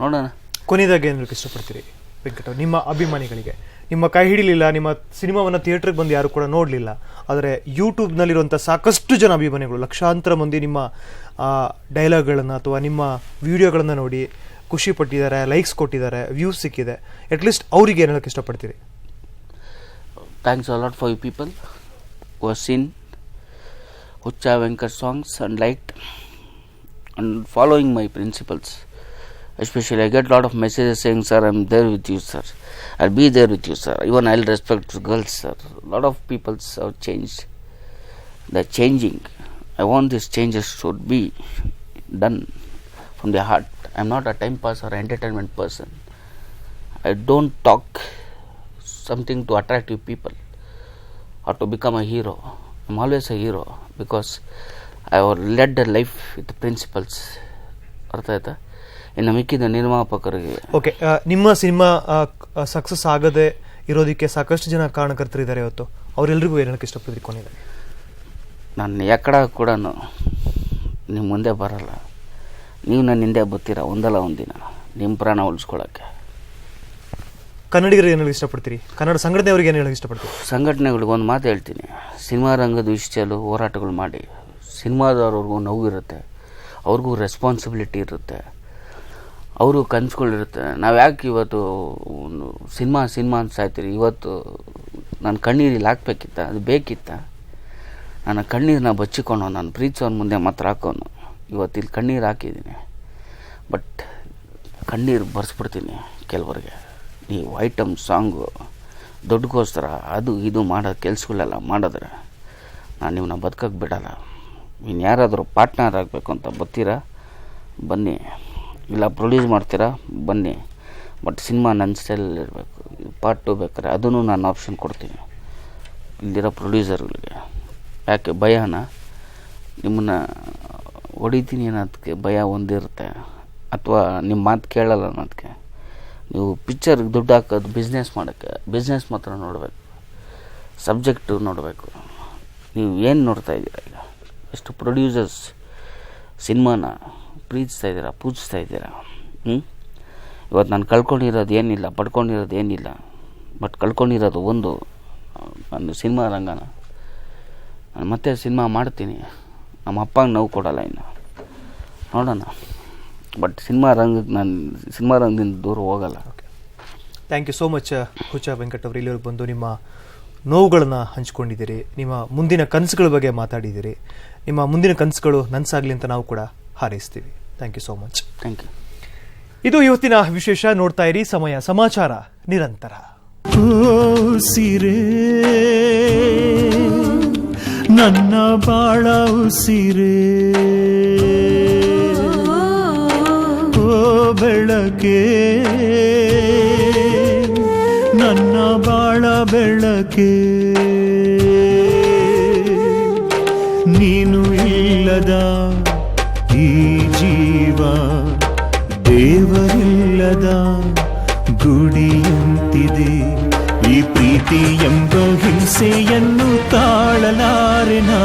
ನೋಡೋಣ. ಕೊನೆಯದಾಗಿ ಏನು ಇಷ್ಟಪಡ್ತೀರಿ? ವೆಂಕಟ ನಿಮ್ಮ ಅಭಿಮಾನಿಗಳಿಗೆ. ನಿಮ್ಮ ಕೈ ಹಿಡಿಲಿಲ್ಲ, ನಿಮ್ಮ ಸಿನಿಮಾವನ್ನು ಥಿಯೇಟ್ರಿಗೆ ಬಂದು ಯಾರು ಕೂಡ ನೋಡಲಿಲ್ಲ. ಆದರೆ ಯೂಟ್ಯೂಬ್ನಲ್ಲಿರುವಂಥ ಸಾಕಷ್ಟು ಜನ ಅಭಿಮಾನಿಗಳು ಲಕ್ಷಾಂತರ ಮಂದಿ ನಿಮ್ಮ ಡೈಲಾಗ್ಗಳನ್ನು ಅಥವಾ ನಿಮ್ಮ ವಿಡಿಯೋಗಳನ್ನು ನೋಡಿ ಖುಷಿ ಪಟ್ಟಿದ್ದಾರೆ ಲೈಕ್ಸ್ ಕೊಟ್ಟಿದ್ದಾರೆ ವ್ಯೂಸ್ ಸಿಕ್ಕಿದೆ. ಅಟ್ಲೀಸ್ಟ್ ಅವರಿಗೆ ಏನು ಹೇಳಕ್ಕೆ ಇಷ್ಟಪಡ್ತೀರಿ? Thanks a lot for you people who have seen Hucha Venkat songs and liked and following my principles. Especially, I get a lot of messages saying, Sir, I'm there with you, sir. I'll be there with you, sir. Even I'll respect girls, sir. A lot of people have changed. They're changing. I want these changes should be done from the heart. I'm not a time pass or entertainment person. I don't talk something to attract you people or to become a hero. I'm always a hero because I have led a life with principles. ಅರ್ಥ ಆಯ್ತಾ? ಇನ್ನು ಮಿಕ್ಕಿದ ನಿರ್ಮಾಪಕರಿಗೆ. Okay ನಿಮ್ಮ cinema success ಆಗದೆ ಇರೋದಕ್ಕೆ ಸಾಕಷ್ಟು ಜನ ಕಾರಣಕರ್ತರಿದ್ದಾರೆ ಇವತ್ತು. ಅವರೆಲ್ಲರಿಗೂ ಏನಕ್ಕೆ ಇಷ್ಟಪಡ್ತೀರಿ ಕೊನೆಯದಾಗಿ ನಾನು ಎಕ್ಕಡ ಕೂಡ ನಿಮ್ಮ ಮುಂದೆ ಬರಲ್ಲ. ನೀವು ನನ್ನ ಹಿಂದೆ ಬರ್ತೀರ? ಒಂದಲ್ಲ ಒಂದಿನ. ನಿಮ್ಮ ಪ್ರಾಣ ಉಳಿಸ್ಕೊಳ್ಳೋಕ್ಕೆ. ಕನ್ನಡಿಗರಿಗೆ ಏನು ಇಷ್ಟಪಡ್ತೀರಿ? ಕನ್ನಡ ಸಂಘಟನೆಯವ್ರಿಗೆ ಏನು ಹೇಳಕ್ಕೆ ಇಷ್ಟಪಡ್ತೀರಿ? ಸಂಘಟನೆಗಳಿಗೆ ಒಂದು ಮಾತು ಹೇಳ್ತೀನಿ. ಸಿನಿಮಾ ರಂಗದ ವಿಷಯದಲ್ಲೂ ಹೋರಾಟಗಳು ಮಾಡಿ. ಸಿನಿಮಾದವ್ರಿಗೂ ನೋವಿರುತ್ತೆ ಅವ್ರಿಗೂ ರೆಸ್ಪಾನ್ಸಿಬಿಲಿಟಿ ಇರುತ್ತೆ. ಅವರು ಕನಸುಗಳಿರುತ್ತೆ ನಾವು ಯಾಕೆ ಇವತ್ತು ಸಿನಿಮಾ ಸಿನಿಮಾ ಅಂತ ಸಾಯ್ತೀರಿ? ಇವತ್ತು ನನ್ನ ಕಣ್ಣೀರಲ್ಲಿ ಹಾಕ್ಬೇಕಿತ್ತ? ಅದು ಬೇಕಿತ್ತ? ನನ್ನ ಕಣ್ಣೀರನ್ನ ಬಚ್ಚಿಕೊಂಡು ನಾನು ಪ್ರೀತಿಸೋನ ಮುಂದೆ ಮಾತ್ರ ಹಾಕೋನು ಇವತ್ತು ಇಲ್ಲಿ ಕಣ್ಣೀರು ಹಾಕಿದ್ದೀನಿ. ಬಟ್ ಕಣ್ಣೀರು ಬರ್ಸ್ಬಿಡ್ತೀನಿ ಕೆಲವರಿಗೆ. ನೀವು ಐಟಮ್ ಸಾಂಗು ದುಡ್ಡುಗೋಸ್ಕರ ಅದು ಇದು ಮಾಡೋ ಕೆಲಸಗಳೆಲ್ಲ ಮಾಡಿದ್ರೆ ನಾನು ನಿಮ್ಮನ್ನ ಬದುಕಕ್ಕೆ ಬಿಡಲ್ಲ. ಇನ್ನು ಯಾರಾದರೂ ಪಾರ್ಟ್ನರ್ ಆಗಬೇಕು ಅಂತ ಬರ್ತೀರಾ? ಬನ್ನಿ. ಇಲ್ಲ ಪ್ರೊಡ್ಯೂಸ್ ಮಾಡ್ತೀರಾ? ಬನ್ನಿ. ಬಟ್ ಸಿನಿಮಾ ನನ್ನ ಸ್ಟೈಲಲ್ಲಿ ಇರಬೇಕು. ಪಾರ್ಟ್ ಟು ಬೇಕಾದ್ರೆ ಅದನ್ನು ನಾನು ಆಪ್ಷನ್ ಕೊಡ್ತೀನಿ. ಇಲ್ಲಿರೋ ಪ್ರೊಡ್ಯೂಸರ್ಗಳಿಗೆ. ಯಾಕೆ ಭಯನ? ನಿಮ್ಮನ್ನ ಹೊಡಿತೀನಿ ಅನ್ನೋದಕ್ಕೆ ಭಯ ಒಂದಿರುತ್ತೆ. ಅಥವಾ ನಿಮ್ಮ ಮಾತು ಕೇಳಲ್ಲ ಅನ್ನೋದಕ್ಕೆ. ನೀವು ಪಿಕ್ಚರ್ಗೆ ದುಡ್ಡು ಹಾಕೋದು ಬಿಸ್ನೆಸ್ ಮಾಡೋಕ್ಕೆ. ಬಿಸ್ನೆಸ್ ಮಾತ್ರ ನೋಡಬೇಕು. ಸಬ್ಜೆಕ್ಟು ನೋಡಬೇಕು. ನೀವು ಏನು ನೋಡ್ತಾ ಇದ್ದೀರಾ ಈಗ? ಎಷ್ಟು ಪ್ರೊಡ್ಯೂಸರ್ಸ್ ಸಿನಿಮಾನ ಪ್ರೀತಿಸ್ತಾ ಇದ್ದೀರಾ, ಪೂಜಿಸ್ತಾ ಇದ್ದೀರಾ? ಹ್ಞೂ ಇವತ್ತು ನಾನು ಕಳ್ಕೊಂಡಿರೋದು ಏನಿಲ್ಲ, ಪಡ್ಕೊಂಡಿರೋದು ಏನಿಲ್ಲ. ಬಟ್ ಕಳ್ಕೊಂಡಿರೋದು ಒಂದು ನನ್ನ ಸಿನಿಮಾ ರಂಗನ. ನಾನು ಮತ್ತೆ ಸಿನಿಮಾ ಮಾಡ್ತೀನಿ. ನಮ್ಮ ಅಪ್ಪಂಗೆ ನೋವು ಕೊಡೋಲ್ಲ ಇನ್ನು. ನೋಡೋಣ. ಬಟ್ ಸಿನಿಮಾ ರಂಗಕ್ಕೆ ನಾನು ಸಿನಿಮಾ ರಂಗದಿಂದ ದೂರ ಹೋಗಲ್ಲ. Thank you so much Huccha Venkat ಅವರು. ಇಲ್ಲಿವರೆಗೆ ಬಂದು ನಿಮ್ಮ ನೋವುಗಳನ್ನು ಹಂಚ್ಕೊಂಡಿದ್ದೀರಿ ನಿಮ್ಮ ಮುಂದಿನ ಕನಸುಗಳ ಬಗ್ಗೆ ಮಾತಾಡಿದ್ದೀರಿ ನಿಮ್ಮ ಮುಂದಿನ ಕನಸುಗಳು ನನಸಾಗಲಿ ಅಂತ ನಾವು ಕೂಡ ಹಾರೈಸ್ತೀವಿ. Thank you so much thank you ಇದು ಇವತ್ತಿನ ವಿಶೇಷ ನೋಡ್ತಾ ಇರಿ ಸಮಯ ಸಮಾಚಾರ ನಿರಂತರ. ಓ ಸಿರೆ ನನ್ನ ಬಾಳ ಉಸಿರೆ. ಬೆಳಕೆ. ನನ್ನ ಬಾಳ ಬೆಳಕೆ. ನೀನು ಇಲ್ಲದ ಈ ಜೀವ, ದೇವರಿಲ್ಲದ ಗುಡಿಯಂತಿದೆ. ಈ ಪ್ರೀತಿ ಎಂಬ ಹಿಂಸೆಯನ್ನು ತಾಳಲಾರೆನಾ